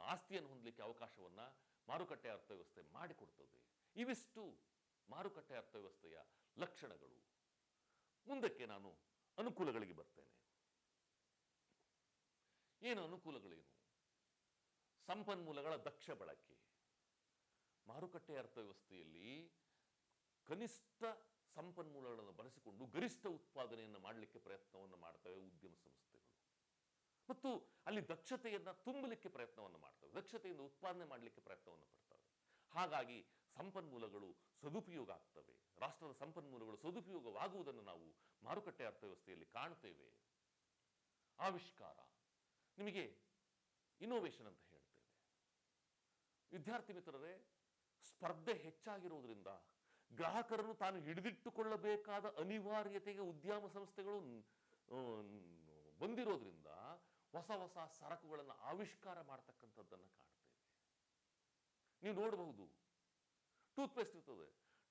ಆಸ್ತಿಯನ್ನು ಹೊಂದಲಿಕ್ಕೆ ಅವಕಾಶವನ್ನ ಮಾರುಕಟ್ಟೆ ಅರ್ಥವ್ಯವಸ್ಥೆ ಮಾಡಿಕೊಡ್ತದೆ. ಇವಿಷ್ಟು ಮಾರುಕಟ್ಟೆ ಅರ್ಥವ್ಯವಸ್ಥೆಯ ಲಕ್ಷಣಗಳು. ಮುಂದಕ್ಕೆ ನಾನು ಅನುಕೂಲಗಳಿಗೆ ಬರ್ತೇನೆ. ಏನು ಅನುಕೂಲಗಳೇನು? ಸಂಪನ್ಮೂಲಗಳ ದಕ್ಷ ಬಳಕೆ. ಮಾರುಕಟ್ಟೆ ಅರ್ಥವ್ಯವಸ್ಥೆಯಲ್ಲಿ ಕನಿಷ್ಠ ಸಂಪನ್ಮೂಲಗಳನ್ನು ಬಳಸಿಕೊಂಡು ಗರಿಷ್ಠ ಉತ್ಪಾದನೆಯನ್ನು ಮಾಡಲಿಕ್ಕೆ ಪ್ರಯತ್ನವನ್ನು ಮಾಡ್ತವೆ ಉದ್ಯಮ ಸಂಸ್ಥೆಗಳು. ಮತ್ತು ಅಲ್ಲಿ ದಕ್ಷತೆಯನ್ನು ತುಂಬಲಿಕ್ಕೆ ಪ್ರಯತ್ನವನ್ನು ಮಾಡ್ತವೆ, ದಕ್ಷತೆಯಿಂದ ಉತ್ಪಾದನೆ ಮಾಡಲಿಕ್ಕೆ ಪ್ರಯತ್ನವನ್ನು ಪಡ್ತವೆ. ಹಾಗಾಗಿ ಸಂಪನ್ಮೂಲಗಳು ಸದುಪಯೋಗ ಆಗ್ತವೆ. ರಾಷ್ಟ್ರದ ಸಂಪನ್ಮೂಲಗಳು ಸದುಪಯೋಗವಾಗುವುದನ್ನು ನಾವು ಮಾರುಕಟ್ಟೆ ಅರ್ಥವ್ಯವಸ್ಥೆಯಲ್ಲಿ ಕಾಣ್ತೇವೆ. ಆವಿಷ್ಕಾರ. ನಿಮಗೆ ಇನ್ನೋವೇಷನ್ ಅಂತ ಹೇಳ್ತೇವೆ. ವಿದ್ಯಾರ್ಥಿ ಮಿತ್ರರೇ, ಸ್ಪರ್ಧೆ ಹೆಚ್ಚಾಗಿರುವುದರಿಂದ ಗ್ರಾಹಕರನ್ನು ತಾನು ಹಿಡಿದಿಟ್ಟುಕೊಳ್ಳಬೇಕಾದ ಅನಿವಾರ್ಯತೆಗೆ ಉದ್ಯಮ ಸಂಸ್ಥೆಗಳು ಬಂದಿರೋದ್ರಿಂದ ಹೊಸ ಹೊಸ ಸರಕುಗಳನ್ನು ಆವಿಷ್ಕಾರ ಮಾಡ್ತಕ್ಕಂಥದ್ದನ್ನು ಕಾಣ್ತೇವೆ ನೀವು ನೋಡಬಹುದು, ಟೂತ್ಪೇಸ್ಟ್ ಇರ್ತದೆ.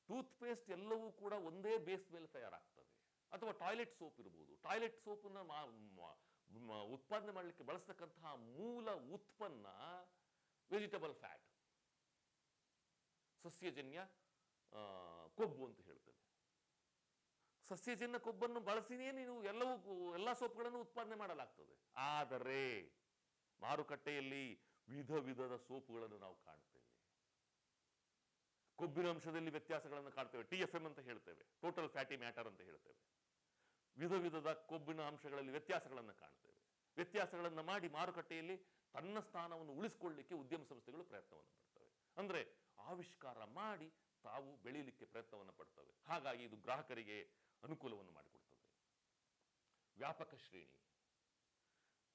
ಟೂತ್ಪೇಸ್ಟ್ ಎಲ್ಲವೂ ಕೂಡ ಒಂದೇ ಬೇಸ್ ಮೇಲೆ ತಯಾರಾಗ್ತದೆ. ಅಥವಾ ಟಾಯ್ಲೆಟ್ ಸೋಪ್ ಇರ್ಬೋದು. ಟಾಯ್ಲೆಟ್ ಸೋಪನ್ನು ಉತ್ಪಾದನೆ ಮಾಡಲಿಕ್ಕೆ ಬಳಸ್ತಕ್ಕಂತಹ ಮೂಲ ಉತ್ಪನ್ನ ವೆಜಿಟೇಬಲ್ ಫ್ಯಾಟ್. ಸಸ್ಯಜನ್ಯ ಕೊಬ್ಬು ಅಂತ ಹೇಳ್ತೇವೆ ಸಸ್ಯಜನ್ಯ ಕೊಬ್ಬನ್ನು ಬಳಸಿನೇ ನೀವು ಎಲ್ಲವೂ ಎಲ್ಲ ಸೋಪ್ಗಳನ್ನು ಉತ್ಪಾದನೆ ಮಾಡಲಾಗ್ತದೆ. ಆದರೆ ಮಾರುಕಟ್ಟೆಯಲ್ಲಿ ವಿಧ ವಿಧದ ಸೋಪುಗಳನ್ನು ನಾವು ಕಾಣ್ತೇವೆ. ಕೊಬ್ಬಿನ ಅಂಶದಲ್ಲಿ ವ್ಯತ್ಯಾಸಗಳನ್ನು ಕಾಣ್ತೇವೆ. ಟಿ ಎಫ್ ಎಂ ಅಂತ ಹೇಳ್ತೇವೆ. ಟೋಟಲ್ ಫ್ಯಾಟಿ ಮ್ಯಾಟರ್ ಅಂತ ಹೇಳ್ತೇವೆ. ವಿಧ ವಿಧದ ಕೊಬ್ಬಿನ ಅಂಶಗಳಲ್ಲಿ ವ್ಯತ್ಯಾಸಗಳನ್ನು ಕಾಣ್ತೇವೆ. ವ್ಯತ್ಯಾಸಗಳನ್ನು ಮಾಡಿ ಮಾರುಕಟ್ಟೆಯಲ್ಲಿ ತನ್ನ ಸ್ಥಾನವನ್ನು ಉಳಿಸಿಕೊಳ್ಳಲಿಕ್ಕೆ ಉದ್ಯಮ ಸಂಸ್ಥೆಗಳು ಪ್ರಯತ್ನವನ್ನು ಮಾಡ್ತವೆ ಅಂದ್ರೆ ಆವಿಷ್ಕಾರ ಮಾಡಿ ತಾವು ಬೆಳೀಲಿಕ್ಕೆ ಪ್ರಯತ್ನವನ್ನು ಪಡ್ತವೆ. ಹಾಗಾಗಿ ಇದು ಗ್ರಾಹಕರಿಗೆ ಅನುಕೂಲವನ್ನು ಮಾಡಿಕೊಡ್ತದೆ. ವ್ಯಾಪಕ ಶ್ರೇಣಿ.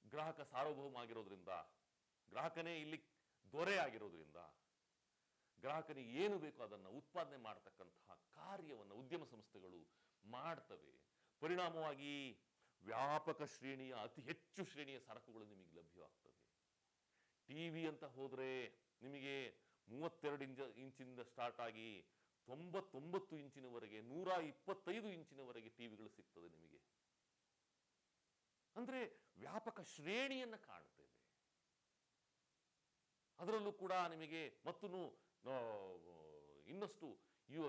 ಗ್ರಾಹಕ ಸಾರ್ವಭೌಮ ಆಗಿರೋದ್ರಿಂದ ಗ್ರಾಹಕನೇ ಇಲ್ಲಿ ದೊರೆ ಆಗಿರೋದ್ರಿಂದ, ಗ್ರಾಹಕನಿಗೆ ಏನು ಬೇಕೋ ಅದನ್ನು ಉತ್ಪಾದನೆ ಮಾಡತಕ್ಕಂತಹ ಕಾರ್ಯವನ್ನು ಉದ್ಯಮ ಸಂಸ್ಥೆಗಳು ಮಾಡ್ತವೆ. ಪರಿಣಾಮವಾಗಿ ವ್ಯಾಪಕ ಶ್ರೇಣಿಯ, ಅತಿ ಹೆಚ್ಚು ಶ್ರೇಣಿಯ ಸರಕುಗಳು ನಿಮಗೆ ಲಭ್ಯವಾಗ್ತವೆ. ಟಿವಿ ಅಂತ ಹೋದ್ರೆ ನಿಮಗೆ ಮೂವತ್ತೆರಡು ಇಂಚ ಇಂಚಿನಿಂದ ಸ್ಟಾರ್ಟ್ ಆಗಿ ತೊಂಬತ್ತೊಂಬತ್ತು ಇಂಚಿನವರೆಗೆ, ನೂರ ಇಪ್ಪತ್ತೈದು ಇಂಚಿನವರೆಗೆ ಟಿವಿಗಳು ಸಿಗ್ತದೆ ನಿಮಗೆ. ಅಂದ್ರೆ ವ್ಯಾಪಕ ಶ್ರೇಣಿಯನ್ನು ಕಾಣ್ತೇವೆ ಅದರಲ್ಲೂ ಕೂಡ ನಿಮಗೆ ಮತ್ತೂ ಇನ್ನಷ್ಟು ಯು,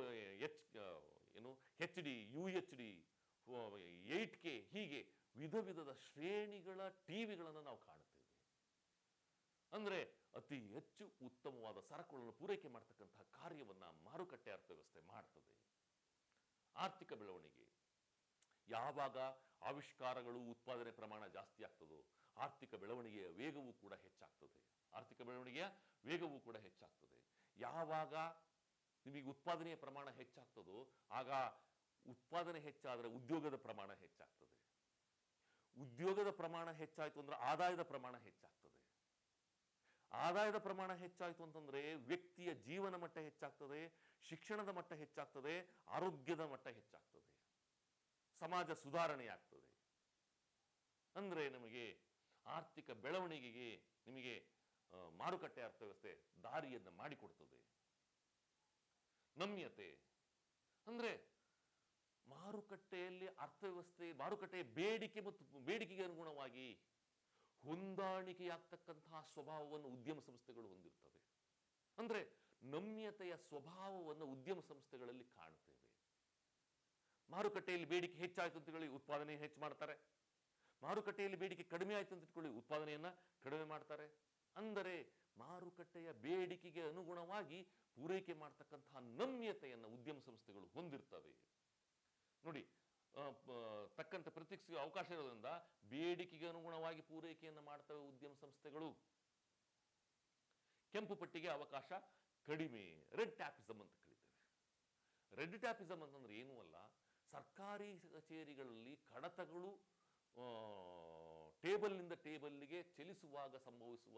ಎಚ್ ಏನು H D, U H D eight K, ಹೀಗೆ ವಿಧ ವಿಧದ ಶ್ರೇಣಿಗಳ ಟಿವಿಗಳನ್ನು ನಾವು ಕಾಣುತ್ತೇವೆ. ಅಂದ್ರೆ ಅತಿ ಹೆಚ್ಚು ಉತ್ತಮವಾದ ಸರಕುಗಳನ್ನು ಪೂರೈಕೆ ಮಾಡ್ತಕ್ಕಂತಹ ಕಾರ್ಯವನ್ನ ಮಾರುಕಟ್ಟೆ ಅರ್ಥವ್ಯವಸ್ಥೆ ಮಾಡ್ತದೆ. ಆರ್ಥಿಕ ಬೆಳವಣಿಗೆ. ಯಾವಾಗ ಆವಿಷ್ಕಾರಗಳು ಉತ್ಪಾದನೆ ಪ್ರಮಾಣ ಜಾಸ್ತಿ ಆಗ್ತದೋ, ಆರ್ಥಿಕ ಬೆಳವಣಿಗೆಯ ವೇಗವೂ ಕೂಡ ಹೆಚ್ಚಾಗ್ತದೆ. ಆರ್ಥಿಕ ಬೆಳವಣಿಗೆಯ ವೇಗವೂ ಕೂಡ ಹೆಚ್ಚಾಗ್ತದೆ. ಯಾವಾಗ ನಿಮಗೆ ಉತ್ಪಾದನೆಯ ಪ್ರಮಾಣ ಹೆಚ್ಚಾಗ್ತದೋ, ಆಗ ಉತ್ಪಾದನೆ ಹೆಚ್ಚಾದರೆ ಉದ್ಯೋಗದ ಪ್ರಮಾಣ ಹೆಚ್ಚಾಗ್ತದೆ. ಉದ್ಯೋಗದ ಪ್ರಮಾಣ ಹೆಚ್ಚಾಯಿತು ಅಂದ್ರೆ ಆದಾಯದ ಪ್ರಮಾಣ ಹೆಚ್ಚಾಗ್ತದೆ. ಆದಾಯದ ಪ್ರಮಾಣ ಹೆಚ್ಚಾಯಿತು ಅಂತಂದ್ರೆ ವ್ಯಕ್ತಿಯ ಜೀವನ ಮಟ್ಟ ಹೆಚ್ಚಾಗ್ತದೆ, ಶಿಕ್ಷಣದ ಮಟ್ಟ ಹೆಚ್ಚಾಗ್ತದೆ, ಆರೋಗ್ಯದ ಮಟ್ಟ ಹೆಚ್ಚಾಗ್ತದೆ, ಸಮಾಜ ಸುಧಾರಣೆ ಆಗ್ತದೆ. ಅಂದ್ರೆ ನಮಗೆ ಆರ್ಥಿಕ ಬೆಳವಣಿಗೆಗೆ ನಿಮಗೆ ಮಾರುಕಟ್ಟೆ ಅರ್ಥವ್ಯವಸ್ಥೆ ದಾರಿಯನ್ನು ಮಾಡಿಕೊಡ್ತದೆ. ನಮ್ಯತೆ. ಅಂದ್ರೆ ಮಾರುಕಟ್ಟೆಯಲ್ಲಿ ಅರ್ಥವ್ಯವಸ್ಥೆ, ಮಾರುಕಟ್ಟೆಯ ಬೇಡಿಕೆ ಮತ್ತು ಬೇಡಿಕೆಗೆ ಅನುಗುಣವಾಗಿ ಹೊಂದಾಣಿಕೆಯಾಗ್ತಕ್ಕಂತಹ ಸ್ವಭಾವವನ್ನು ಉದ್ಯಮ ಸಂಸ್ಥೆಗಳು ಹೊಂದಿರ್ತವೆ. ಅಂದರೆ ನಮ್ಯತೆಯ ಸ್ವಭಾವವನ್ನು ಉದ್ಯಮ ಸಂಸ್ಥೆಗಳಲ್ಲಿ ಕಾಣುತ್ತೇವೆ. ಮಾರುಕಟ್ಟೆಯಲ್ಲಿ ಬೇಡಿಕೆ ಹೆಚ್ಚಾಯ್ತು ಅಂತ ಹೇಳಿ ಉತ್ಪಾದನೆ ಹೆಚ್ಚು ಮಾಡ್ತಾರೆ. ಮಾರುಕಟ್ಟೆಯಲ್ಲಿ ಬೇಡಿಕೆ ಕಡಿಮೆ ಆಯಿತು ಅಂತ ಇಟ್ಕೊಳ್ಳಿ ಉತ್ಪಾದನೆಯನ್ನ ಕಡಿಮೆ ಮಾಡ್ತಾರೆ. ಅಂದರೆ ಮಾರುಕಟ್ಟೆಯ ಬೇಡಿಕೆಗೆ ಅನುಗುಣವಾಗಿ ಪೂರೈಕೆ ಮಾಡ್ತಕ್ಕಂತಹ ನಮ್ಯತೆಯನ್ನು ಉದ್ಯಮ ಸಂಸ್ಥೆಗಳು ಹೊಂದಿರ್ತವೆ. ನೋಡಿ ತಕ್ಕಂತೆ ಪ್ರತಿಕ್ರಿಯೆ ಅವಕಾಶ ಇರೋದ್ರಿಂದ ಬೇಡಿಕೆಗೆ ಅನುಗುಣವಾಗಿ ಪೂರೈಕೆಯನ್ನು ಮಾಡ್ತವೆ ಉದ್ಯಮ ಸಂಸ್ಥೆಗಳು. ಕೆಂಪು ಪಟ್ಟಿಗೆ ಅವಕಾಶ ಕಡಿಮೆ. ರೆಡ್ ಟ್ಯಾಪಿಸಮ್ ಅಂತ ಕರೀತೇವೆ. ರೆಡ್ ಟ್ಯಾಪಿಸಮ್ ಅಂತಂದ್ರೆ ಏನೂ ಅಲ್ಲ, ಸರ್ಕಾರಿ ಕಚೇರಿಗಳಲ್ಲಿ ಕಡತಗಳು ಟೇಬಲ್ನಿಂದ ಟೇಬಲ್ಗೆ ಚಲಿಸುವಾಗ ಸಂಭವಿಸುವ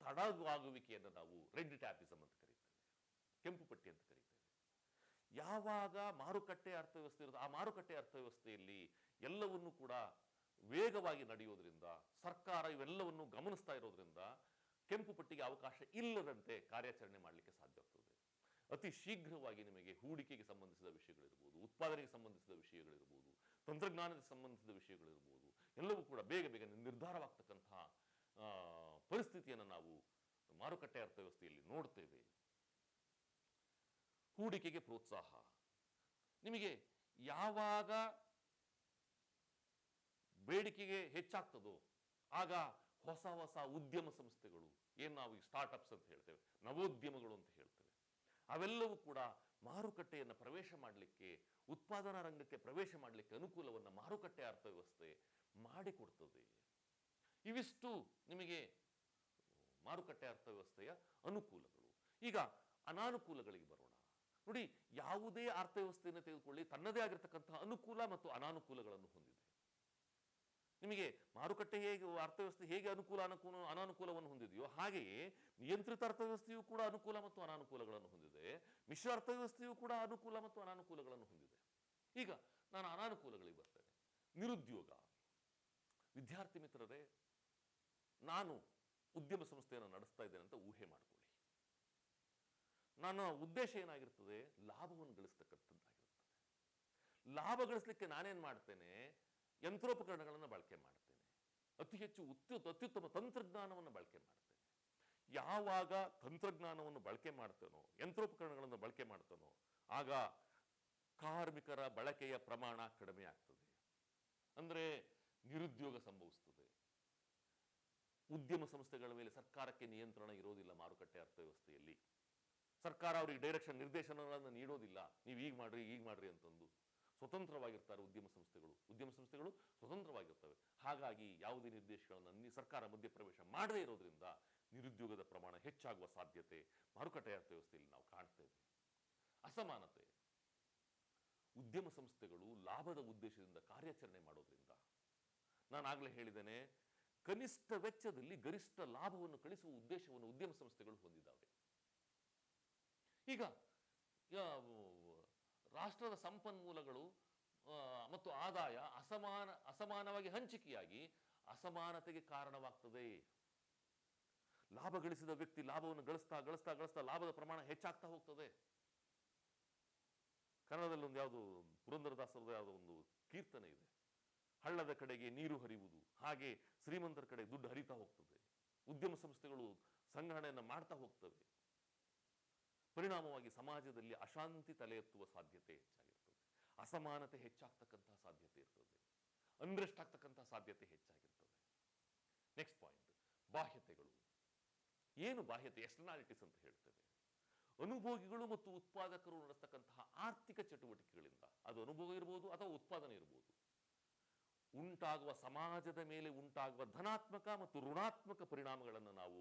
ತಡವಾಗುವಿಕೆಯನ್ನು ನಾವು ರೆಡ್ ಟ್ಯಾಪಿಸಮ್ ಅಂತ ಕರೀತೇವೆ. ಕೆಂಪು ಪಟ್ಟಿ ಅಂತ ಕರೀತೇವೆ. ಯಾವಾಗ ಮಾರುಕಟ್ಟೆ ಅರ್ಥವ್ಯವಸ್ಥೆ ಇರುತ್ತೆ ಆ ಮಾರುಕಟ್ಟೆ ಅರ್ಥವ್ಯವಸ್ಥೆಯಲ್ಲಿ ಎಲ್ಲವನ್ನು ಕೂಡ ವೇಗವಾಗಿ ನಡೆಯೋದ್ರಿಂದ ಸರ್ಕಾರ ಇವೆಲ್ಲವನ್ನು ಗಮನಿಸ್ತಾ ಇರೋದ್ರಿಂದ ಕೆಂಪು ಪಟ್ಟಿಗೆ ಅವಕಾಶ ಇಲ್ಲದಂತೆ ಕಾರ್ಯಾಚರಣೆ ಮಾಡಲಿಕ್ಕೆ ಸಾಧ್ಯ ಆಗ್ತದೆ. ಅತಿ ಶೀಘ್ರವಾಗಿ ನಿಮಗೆ ಹೂಡಿಕೆಗೆ ಸಂಬಂಧಿಸಿದ ವಿಷಯಗಳಿರ್ಬೋದು, ಉತ್ಪಾದನೆಗೆ ಸಂಬಂಧಿಸಿದ ವಿಷಯಗಳಿರ್ಬೋದು ತಂತ್ರಜ್ಞಾನಕ್ಕೆ ಸಂಬಂಧಿಸಿದ ವಿಷಯಗಳಿರ್ಬೋದು, ಎಲ್ಲವೂ ಕೂಡ ಬೇಗ ಬೇಗ ನಿರ್ಧಾರವಾಗ್ತಕ್ಕಂತಹ ಪರಿಸ್ಥಿತಿಯನ್ನು ನಾವು ಮಾರುಕಟ್ಟೆ ಅರ್ಥವ್ಯವಸ್ಥೆಯಲ್ಲಿ ನೋಡ್ತೇವೆ. ಹೂಡಿಕೆಗೆ ಪ್ರೋತ್ಸಾಹ. ನಿಮಗೆ ಯಾವಾಗ ಬೇಡಿಕೆಗೆ ಹೆಚ್ಚಾಗ್ತದೋ ಆಗ ಹೊಸ ಹೊಸ ಉದ್ಯಮ ಸಂಸ್ಥೆಗಳು, ಏನು ನಾವು ಈ ಸ್ಟಾರ್ಟ್ಅಪ್ಸ್ ಅಂತ ಹೇಳ್ತೇವೆ, ನವೋದ್ಯಮಗಳು ಅಂತ ಹೇಳ್ತೇವೆ. ಅವೆಲ್ಲವೂ ಕೂಡ ಮಾರುಕಟ್ಟೆಯನ್ನು ಪ್ರವೇಶ ಮಾಡಲಿಕ್ಕೆ, ಉತ್ಪಾದನಾ ರಂಗಕ್ಕೆ ಪ್ರವೇಶ ಮಾಡಲಿಕ್ಕೆ ಅನುಕೂಲವನ್ನು ಮಾರುಕಟ್ಟೆ ಅರ್ಥವ್ಯವಸ್ಥೆ ಮಾಡಿಕೊಡ್ತದೆ. ಇವಿಷ್ಟು ನಿಮಗೆ ಮಾರುಕಟ್ಟೆ ಅರ್ಥವ್ಯವಸ್ಥೆಯ ಅನುಕೂಲಗಳು. ಈಗ ಅನಾನುಕೂಲಗಳಿಗೆ ಬರೋಣ. ನೋಡಿ, ಯಾವುದೇ ಅರ್ಥವ್ಯವಸ್ಥೆಯನ್ನು ತೆಗೆದುಕೊಳ್ಳಿ, ತನ್ನದೇ ಆಗಿರತಕ್ಕಂತಹ ಅನುಕೂಲ ಮತ್ತು ಅನಾನುಕೂಲಗಳನ್ನು ಹೊಂದಿದೆ. ನಿಮಗೆ ಮಾರುಕಟ್ಟೆ ಹೇಗೆ, ಅರ್ಥವ್ಯವಸ್ಥೆ ಹೇಗೆ ಅನುಕೂಲ ಅನುಕೂಲ, ಅನಾನುಕೂಲವನ್ನು ಹೊಂದಿದೆಯೋ ಹಾಗೆಯೇ ನಿಯಂತ್ರಿತ ಅರ್ಥವ್ಯವಸ್ಥೆಯು ಕೂಡ ಅನುಕೂಲ ಮತ್ತು ಅನಾನುಕೂಲಗಳನ್ನು ಹೊಂದಿದೆ. ಮಿಶ್ರ ಅರ್ಥವ್ಯವಸ್ಥೆಯು ಕೂಡ ಅನುಕೂಲ ಮತ್ತು ಅನಾನುಕೂಲಗಳನ್ನು ಹೊಂದಿದೆ. ಈಗ ನಾನು ಅನಾನುಕೂಲಗಳಿಗೆ ಬರ್ತೇನೆ. ನಿರುದ್ಯೋಗ. ವಿದ್ಯಾರ್ಥಿ ಮಿತ್ರರೇ, ನಾನು ಉದ್ಯಮ ಸಂಸ್ಥೆಯನ್ನು ನಡೆಸ್ತಾ ಇದ್ದೇನೆ ಅಂತ ಊಹೆ ಮಾಡಿಕೊಳ್ಳಿ. ನನ್ನ ಉದ್ದೇಶ ಏನಾಗಿರ್ತದೆ? ಲಾಭವನ್ನು ಗಳಿಸ್ತಕ್ಕಂಥದ್ದಾಗಿರುತ್ತದೆ ಲಾಭ ಗಳಿಸ್ಲಿಕ್ಕೆ ನಾನೇನ್ ಮಾಡ್ತೇನೆ? ಯಂತ್ರೋಪಕರಣಗಳನ್ನು ಬಳಕೆ ಮಾಡ್ತೇನೆ. ಅತಿ ಹೆಚ್ಚು ಉತ್ಯ, ಅತ್ಯುತ್ತಮ ತಂತ್ರಜ್ಞಾನವನ್ನು ಬಳಕೆ ಮಾಡ್ತೇನೆ. ಯಾವಾಗ ತಂತ್ರಜ್ಞಾನವನ್ನು ಬಳಕೆ ಮಾಡ್ತೇನೋ, ಯಂತ್ರೋಪಕರಣಗಳನ್ನು ಬಳಕೆ ಮಾಡ್ತೇನೋ, ಆಗ ಕಾರ್ಮಿಕರ ಬಳಕೆಯ ಪ್ರಮಾಣ ಕಡಿಮೆ ಆಗ್ತದೆ. ಅಂದ್ರೆ ನಿರುದ್ಯೋಗ ಸಂಭವಿಸ್ತದೆ. ಉದ್ಯಮ ಸಂಸ್ಥೆಗಳ ಮೇಲೆ ಸರ್ಕಾರಕ್ಕೆ ನಿಯಂತ್ರಣ ಇರೋದಿಲ್ಲ ಮಾರುಕಟ್ಟೆ ಅರ್ಥವ್ಯವಸ್ಥೆಯಲ್ಲಿ. ಸರ್ಕಾರ ಅವರಿಗೆ ಡೈರೆಕ್ಷನ್ ನಿರ್ದೇಶನಗಳನ್ನು ನೀಡೋದಿಲ್ಲ. ನೀವು ಈಗ ಮಾಡ್ರಿ ಈಗ ಮಾಡ್ರಿ ಅಂತಂದು ಸ್ವತಂತ್ರವಾಗಿರ್ತಾರೆ ಉದ್ಯಮ ಸಂಸ್ಥೆಗಳು. ಉದ್ಯಮ ಸಂಸ್ಥೆಗಳು ಸ್ವತಂತ್ರವಾಗಿರ್ತವೆ. ಹಾಗಾಗಿ ಯಾವುದೇ ನಿರ್ದೇಶಗಳನ್ನು ನಿ- ಸರ್ಕಾರ ಮಧ್ಯಪ್ರವೇಶ ಮಾಡದೇ ಇರೋದ್ರಿಂದ ನಿರುದ್ಯೋಗದ ಪ್ರಮಾಣ ಹೆಚ್ಚಾಗುವ ಸಾಧ್ಯತೆ ಮಾರುಕಟ್ಟೆ ಅರ್ಥವ್ಯವಸ್ಥೆಯಲ್ಲಿ ನಾವು ಕಾಣ್ತೇವೆ ಅಸಮಾನತೆ. ಉದ್ಯಮ ಸಂಸ್ಥೆಗಳು ಲಾಭದ ಉದ್ದೇಶದಿಂದ ಕಾರ್ಯಾಚರಣೆ ಮಾಡೋದ್ರಿಂದ ನಾನು ಆಗಲೇ ಹೇಳಿದ್ದೇನೆ, ಕನಿಷ್ಠ ವೆಚ್ಚದಲ್ಲಿ ಗರಿಷ್ಠ ಲಾಭವನ್ನು ಕಳಿಸುವ ಉದ್ದೇಶವನ್ನು ಉದ್ಯಮ ಸಂಸ್ಥೆಗಳು ಹೊಂದಿದ್ದಾವೆ. ಈಗ ರಾಷ್ಟ್ರದ ಸಂಪನ್ಮೂಲಗಳು ಮತ್ತು ಆದಾಯ ಅಸಮಾನ, ಅಸಮಾನವಾಗಿ ಹಂಚಿಕೆಯಾಗಿ ಅಸಮಾನತೆಗೆ ಕಾರಣವಾಗ್ತದೆ. ಲಾಭ ಗಳಿಸಿದ ವ್ಯಕ್ತಿ ಲಾಭವನ್ನು ಗಳಿಸ್ತಾ ಗಳಿಸ್ತಾ ಗಳಿಸ್ತಾ ಲಾಭದ ಪ್ರಮಾಣ ಹೆಚ್ಚಾಗ್ತಾ ಹೋಗ್ತದೆ. ಕನ್ನಡದಲ್ಲಿ ಒಂದು ಯಾವುದು, ಪುರಂದರದಾಸರದ ಯಾವುದೋ ಒಂದು ಕೀರ್ತನೆ ಇದೆ. ಹಳ್ಳದ ಕಡೆಗೆ ನೀರು ಹರಿಯುವುದು, ಹಾಗೆ ಶ್ರೀಮಂತರ ಕಡೆ ದುಡ್ಡು ಹರಿತಾ ಹೋಗ್ತದೆ. ಉದ್ಯಮ ಸಂಸ್ಥೆಗಳು ಸಂಗ್ರಹಣೆಯನ್ನು ಮಾಡ್ತಾ ಹೋಗ್ತವೆ. ಪರಿಣಾಮವಾಗಿ ಸಮಾಜದಲ್ಲಿ ಅಶಾಂತಿ ತಲೆ ಎತ್ತುವ ಸಾಧ್ಯತೆ ಹೆಚ್ಚಾಗಿರ್ತದೆ. ಅಸಮಾನತೆ ಹೆಚ್ಚಾಗ್ತಕ್ಕಂತಹ ಸಾಧ್ಯತೆ ಇರ್ತದೆ. ಅನ್ರೆಸ್ಟ್ ಆಗ್ತಕ್ಕಂತಹ ಸಾಧ್ಯತೆ ಹೆಚ್ಚಾಗಿರ್ತದೆ. ನೆಕ್ಸ್ಟ್ ಪಾಯಿಂಟ್ ಬಾಹ್ಯತೆಗಳು. ಏನು ಬಾಹ್ಯತೆ? ಎಕ್ಸ್ಟರ್ನಾಲಿಟೀಸ್ ಅಂತ ಹೇಳ್ತೇವೆ. ಅನುಭೋಗಿಗಳು ಮತ್ತು ಉತ್ಪಾದಕರು ನಡೆಸ್ತಕ್ಕಂತಹ ಆರ್ಥಿಕ ಚಟುವಟಿಕೆಗಳಿಂದ ಅದು ಅನುಭವ ಇರಬಹುದು ಅಥವಾ ಉತ್ಪಾದನೆ ಇರಬಹುದು ಉಂಟಾಗುವ ಸಮಾಜದ ಮೇಲೆ ಉಂಟಾಗುವ ಧನಾತ್ಮಕ ಮತ್ತು ಋಣಾತ್ಮಕ ಪರಿಣಾಮಗಳನ್ನು ನಾವು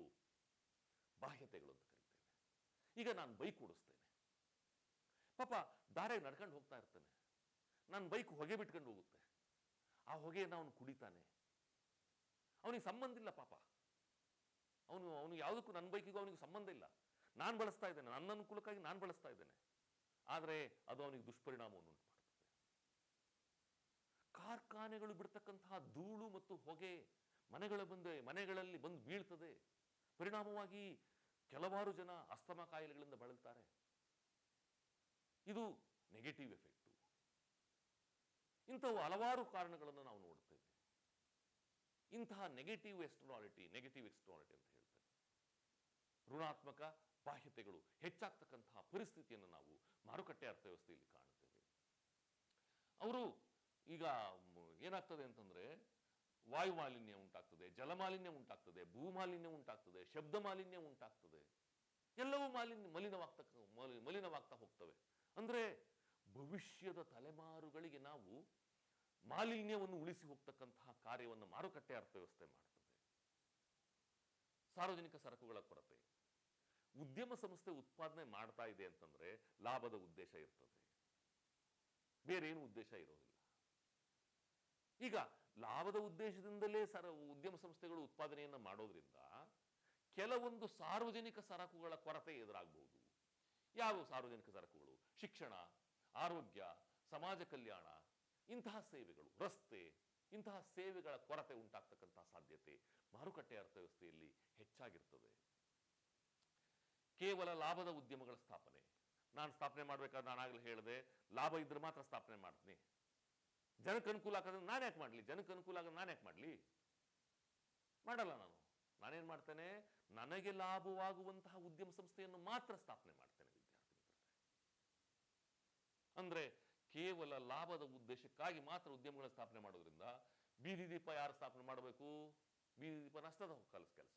ಬಾಹ್ಯತೆಗಳು ಅಂತ ಈಗ ನಾನು ಬೈಕ್ ಓಡಿಸ್ತೇನೆ. ಪಾಪ ದಾರೆ ನಡ್ಕೊಂಡು ಹೋಗ್ತಾ ಇರ್ತೇನೆ. ನಾನು ಬೈಕ್ ಹೊಗೆ ಬಿಟ್ಕೊಂಡು ಹೋಗುತ್ತೆ. ಆ ಹೊಗೆಯನ್ನು ಅವನು ಕುಡಿತಾನೆ. ಅವನಿಗೆ ಸಂಬಂಧ ಇಲ್ಲ ಪಾಪ. ಅವನು ಅವನು ಯಾವುದಕ್ಕೂ ನನ್ನ ಬೈಕಿಗೂ ಅವನಿಗೆ ಸಂಬಂಧ ಇಲ್ಲ. ನಾನು ಬಳಸ್ತಾ ಇದ್ದೇನೆ. ನನ್ನ ಅನುಕೂಲಕ್ಕಾಗಿ ನಾನು ಬಳಸ್ತಾ ಇದ್ದೇನೆ. ಆದರೆ ಅದು ಅವನಿಗೆ ದುಷ್ಪರಿಣಾಮವನ್ನು ಉಂಟು ಮಾಡುತ್ತದೆ ಕಾರ್ಖಾನೆಗಳು ಬಿಡ್ತಕ್ಕಂತಹ ಧೂಳು ಮತ್ತು ಹೊಗೆ ಮನೆಗಳ ಬಂದೆ, ಮನೆಗಳಲ್ಲಿ ಬಂದು ಬೀಳ್ತದೆ. ಪರಿಣಾಮವಾಗಿ ಕೆಲವಾರು ಜನ ಅಸ್ತಮ ಕಾಯಿಲೆಗಳಿಂದ ಬಳಲ್ತಾರೆ. ಇದು ನೆಗೆಟಿವ್ ಎಫೆಕ್ಟು ಇಂಥವು ಹಲವಾರು ಕಾರಣಗಳನ್ನು ನಾವು ನೋಡ್ತೇವೆ. ಇಂತಹ ನೆಗೆಟಿವ್ ಎಕ್ಸ್ಟರ್ನಾಲಿಟಿ ನೆಗೆಟಿವ್ ಎಕ್ಸ್ಟರ್ನಾಲಿಟಿ ಅಂತ ಹೇಳ್ತೇವೆ. ಋಣಾತ್ಮಕ ಬಾಹ್ಯತೆಗಳು ಹೆಚ್ಚಾಗ್ತಕ್ಕಂತಹ ಪರಿಸ್ಥಿತಿಯನ್ನು ನಾವು ಮಾರುಕಟ್ಟೆ ಅರ್ಥವ್ಯವಸ್ಥೆಯಲ್ಲಿ ಕಾಣುತ್ತೇವೆ. ಅವರು ಈಗ ಏನಾಗ್ತದೆ ಅಂತಂದ್ರೆ ವಾಯು ಮಾಲಿನ್ಯ ಉಂಟಾಗ್ತದೆ, ಜಲಮಾಲಿನ್ಯ ಉಂಟಾಗ್ತದೆ, ಭೂಮಾಲಿನ್ಯ ಉಂಟಾಗ್ತದೆ ಶಬ್ದ ಮಾಲಿನ್ಯ ಉಂಟಾಗ್ತದೆ. ಎಲ್ಲವೂ ಮಾಲಿನ್ಯ, ಮಲಿನವಾಗ್ತಕ್ಕ, ಮಲಿ- ಮಲಿನವಾಗ್ತಾ ಹೋಗ್ತವೆ. ಅಂದ್ರೆ ಭವಿಷ್ಯದ ತಲೆಮಾರುಗಳಿಗೆ ನಾವು ಮಾಲಿನ್ಯವನ್ನು ಉಳಿಸಿ ಹೋಗ್ತಕ್ಕಂತಹ ಕಾರ್ಯವನ್ನು ಮಾರುಕಟ್ಟೆ ಅರ್ಥವ್ಯವಸ್ಥೆ ಮಾಡ್ತದೆ. ಸಾರ್ವಜನಿಕ ಸರಕುಗಳ ಕೊರತೆ. ಉದ್ಯಮ ಸಂಸ್ಥೆ ಉತ್ಪಾದನೆ ಮಾಡ್ತಾ ಇದೆ ಅಂತಂದ್ರೆ ಲಾಭದ ಉದ್ದೇಶ ಇರ್ತದೆ. ಬೇರೆ ಏನು ಉದ್ದೇಶ ಇರೋದಿಲ್ಲ. ಈಗ ಲಾಭದ ಉದ್ದೇಶದಿಂದಲೇ ಸರ ಉದ್ಯಮ ಸಂಸ್ಥೆಗಳು ಉತ್ಪಾದನೆಯನ್ನು ಮಾಡೋದ್ರಿಂದ ಕೆಲವೊಂದು ಸಾರ್ವಜನಿಕ ಸರಕುಗಳ ಕೊರತೆ ಎದುರಾಗಬಹುದು ಯಾವ ಸಾರ್ವಜನಿಕ ಸರಕುಗಳು? ಶಿಕ್ಷಣ, ಆರೋಗ್ಯ, ಸಮಾಜ ಕಲ್ಯಾಣ, ಇಂತಹ ಸೇವೆಗಳು, ರಸ್ತೆ, ಇಂತಹ ಸೇವೆಗಳ ಕೊರತೆ ಉಂಟಾಗ್ತಕ್ಕಂತಹ ಸಾಧ್ಯತೆ ಮಾರುಕಟ್ಟೆ ಅರ್ಥವ್ಯವಸ್ಥೆಯಲ್ಲಿ ಹೆಚ್ಚಾಗಿರ್ತದೆ. ಕೇವಲ ಲಾಭದ ಉದ್ಯಮಗಳ ಸ್ಥಾಪನೆ. ನಾನು ಸ್ಥಾಪನೆ ಮಾಡಬೇಕಾದ್ರೆ ನಾನಾಗಲೇ ಹೇಳಿದೆ, ಲಾಭ ಇದ್ರೆ ಮಾತ್ರ ಸ್ಥಾಪನೆ ಮಾಡ್ತೀನಿ. ಜನಕ್ಕೆ ಅನುಕೂಲ ಆಗೋದ್ರೆ ನಾನು ಯಾಕೆ ಮಾಡಲಿ? ಜನಕ್ಕೆ ಅನುಕೂಲ ಆಗೋದು ನಾನು ಯಾಕೆ ಮಾಡಲಿ? ಮಾಡಲ್ಲ ನಾನು. ನಾನೇನು ಮಾಡ್ತೇನೆ? ನನಗೆ ಲಾಭವಾಗುವಂತಹ ಉದ್ಯಮ ಸಂಸ್ಥೆಯನ್ನು ಮಾತ್ರ ಸ್ಥಾಪನೆ ಮಾಡ್ತೇನೆ ವಿದ್ಯಾರ್ಥಿ. ಅಂದ್ರೆ ಕೇವಲ ಲಾಭದ ಉದ್ದೇಶಕ್ಕಾಗಿ ಮಾತ್ರ ಉದ್ಯಮಗಳನ್ನು ಸ್ಥಾಪನೆ ಮಾಡೋದ್ರಿಂದ ಬೀದಿ ದೀಪ ಯಾರು ಸ್ಥಾಪನೆ ಮಾಡಬೇಕು? ಬೀದಿ ದೀಪ ನಷ್ಟದ ಕೆಲಸ ಕೆಲಸ.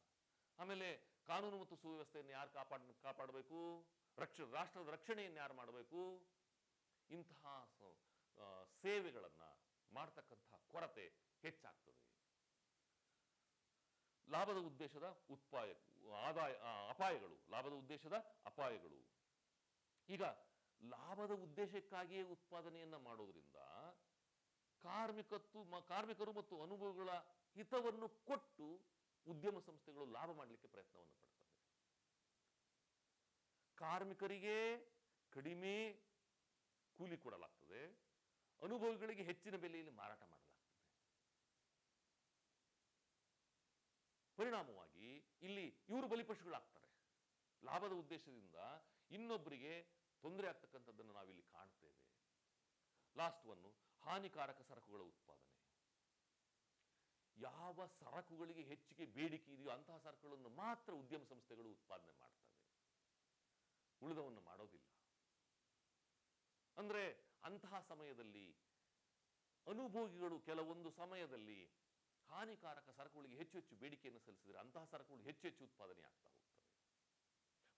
ಆಮೇಲೆ ಕಾನೂನು ಮತ್ತು ಸುವ್ಯವಸ್ಥೆಯನ್ನು ಯಾರು ಕಾಪಾಡ್, ಕಾಪಾಡಬೇಕು? ರಕ್ಷ, ರಾಷ್ಟ್ರದ ರಕ್ಷಣೆಯನ್ನು ಯಾರು ಮಾಡಬೇಕು? ಇಂತಹ ಸೇವೆಗಳನ್ನ ಮಾಡ್ತಕ್ಕಂತಹ ಕೊರತೆ ಹೆಚ್ಚಾಗ್ತದೆ. ಲಾಭದ ಉದ್ದೇಶದ ಉತ್ಪಾಯ, ಆದಾಯ ಅಪಾಯಗಳು, ಲಾಭದ ಉದ್ದೇಶದ ಅಪಾಯಗಳು. ಈಗ ಲಾಭದ ಉದ್ದೇಶಕ್ಕಾಗಿಯೇ ಉತ್ಪಾದನೆಯನ್ನು ಮಾಡೋದ್ರಿಂದ ಕಾರ್ಮಿಕತ್ತು ಕಾರ್ಮಿಕರು ಮತ್ತು ಅನುಭವಗಳ ಹಿತವನ್ನು ಕೊಟ್ಟು ಉದ್ಯಮ ಸಂಸ್ಥೆಗಳು ಲಾಭ ಮಾಡಲಿಕ್ಕೆ ಪ್ರಯತ್ನವನ್ನು ಪಡ್ತವೆ. ಕಾರ್ಮಿಕರಿಗೆ ಕಡಿಮೆ ಕೂಲಿ ಕೊಡಲಾಗ್ತದೆ. ಅನುಭವಿಗಳಿಗೆ ಹೆಚ್ಚಿನ ಬೆಲೆಯಲ್ಲಿ ಮಾರಾಟ ಮಾಡಲಾಗ್ತದೆ. ಪರಿಣಾಮವಾಗಿ ಇಲ್ಲಿ ಇವರು ಬಲಿಪಶುಗಳಾಗ್ತಾರೆ. ಲಾಭದ ಉದ್ದೇಶದಿಂದ ಇನ್ನೊಬ್ಬರಿಗೆ ತೊಂದರೆ ಆಗ್ತಕ್ಕಂಥದ್ದನ್ನು ನಾವಿಲ್ಲಿ ಕಾಣ್ತೇವೆ. ಲಾಸ್ಟ್ ಒನ್ನು ಹಾನಿಕಾರಕ ಸರಕುಗಳ ಉತ್ಪಾದನೆ. ಯಾವ ಸರಕುಗಳಿಗೆ ಹೆಚ್ಚಿಗೆ ಬೇಡಿಕೆ ಇದೆಯೋ ಅಂತಹ ಸರಕುಗಳನ್ನು ಮಾತ್ರ ಉದ್ಯಮ ಸಂಸ್ಥೆಗಳು ಉತ್ಪಾದನೆ ಮಾಡ್ತವೆ. ಉಳಿದವನ್ನು ಮಾಡೋದಿಲ್ಲ. ಅಂದ್ರೆ ಅಂತಹ ಸಮಯದಲ್ಲಿ ಅನುಭೋಗಿಗಳು ಕೆಲವೊಂದು ಸಮಯದಲ್ಲಿ ಹಾನಿಕಾರಕ ಸರಕುಗಳಿಗೆ ಹೆಚ್ಚು ಹೆಚ್ಚು ಬೇಡಿಕೆಯನ್ನು ಸಲ್ಲಿಸಿದರೆ ಅಂತಹ ಸರಕುಗಳು ಹೆಚ್ಚು ಹೆಚ್ಚು ಉತ್ಪಾದನೆ ಆಗ್ತಾ ಹೋಗ್ತವೆ.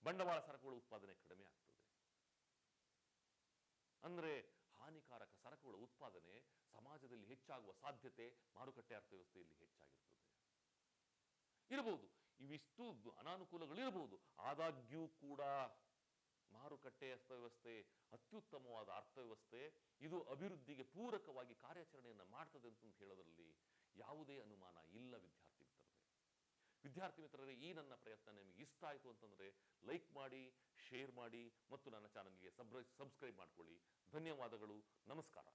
ಬಂಡವಾಳ ಸರಕುಗಳ ಉತ್ಪಾದನೆ ಕಡಿಮೆ ಆಗ್ತದೆ. ಅಂದರೆ ಹಾನಿಕಾರಕ ಸರಕುಗಳ ಉತ್ಪಾದನೆ ಸಮಾಜದಲ್ಲಿ ಹೆಚ್ಚಾಗುವ ಸಾಧ್ಯತೆ, ಮಾರುಕಟ್ಟೆ ಅರ್ಥವ್ಯವಸ್ಥೆಯಲ್ಲಿ ಹೆಚ್ಚಾಗಿರ್ತದೆ. ಇರಬಹುದು, ಇವಿಷ್ಟು ಅನಾನುಕೂಲಗಳಿರಬಹುದು ಆದಾಗ್ಯೂ ಕೂಡ ಮಾರುಕಟ್ಟೆ ಅರ್ಥವ್ಯವಸ್ಥೆ ಅತ್ಯುತ್ತಮವಾದ ಅರ್ಥವ್ಯವಸ್ಥೆ, ಇದು ಅಭಿವೃದ್ಧಿಗೆ ಪೂರಕವಾಗಿ ಕಾರ್ಯಾಚರಣೆಯನ್ನು ಮಾಡ್ತದೆ ಅಂತ ಹೇಳೋದ್ರಲ್ಲಿ ಯಾವುದೇ ಅನುಮಾನ ಇಲ್ಲ ವಿದ್ಯಾರ್ಥಿ ಮಿತ್ರರೇ. ವಿದ್ಯಾರ್ಥಿ ಮಿತ್ರರೇ, ಈ ನನ್ನ ಪ್ರಯತ್ನ ನಿಮಗೆ ಇಷ್ಟ ಆಯಿತು ಅಂತಂದ್ರೆ ಲೈಕ್ ಮಾಡಿ ಶೇರ್ ಮಾಡಿ ಮತ್ತು ನನ್ನ ಚಾನಲ್ಗೆ ಸಬ್ರೈ ಸಬ್ಸ್ಕ್ರೈಬ್ ಮಾಡ್ಕೊಳ್ಳಿ. ಧನ್ಯವಾದಗಳು, ನಮಸ್ಕಾರ.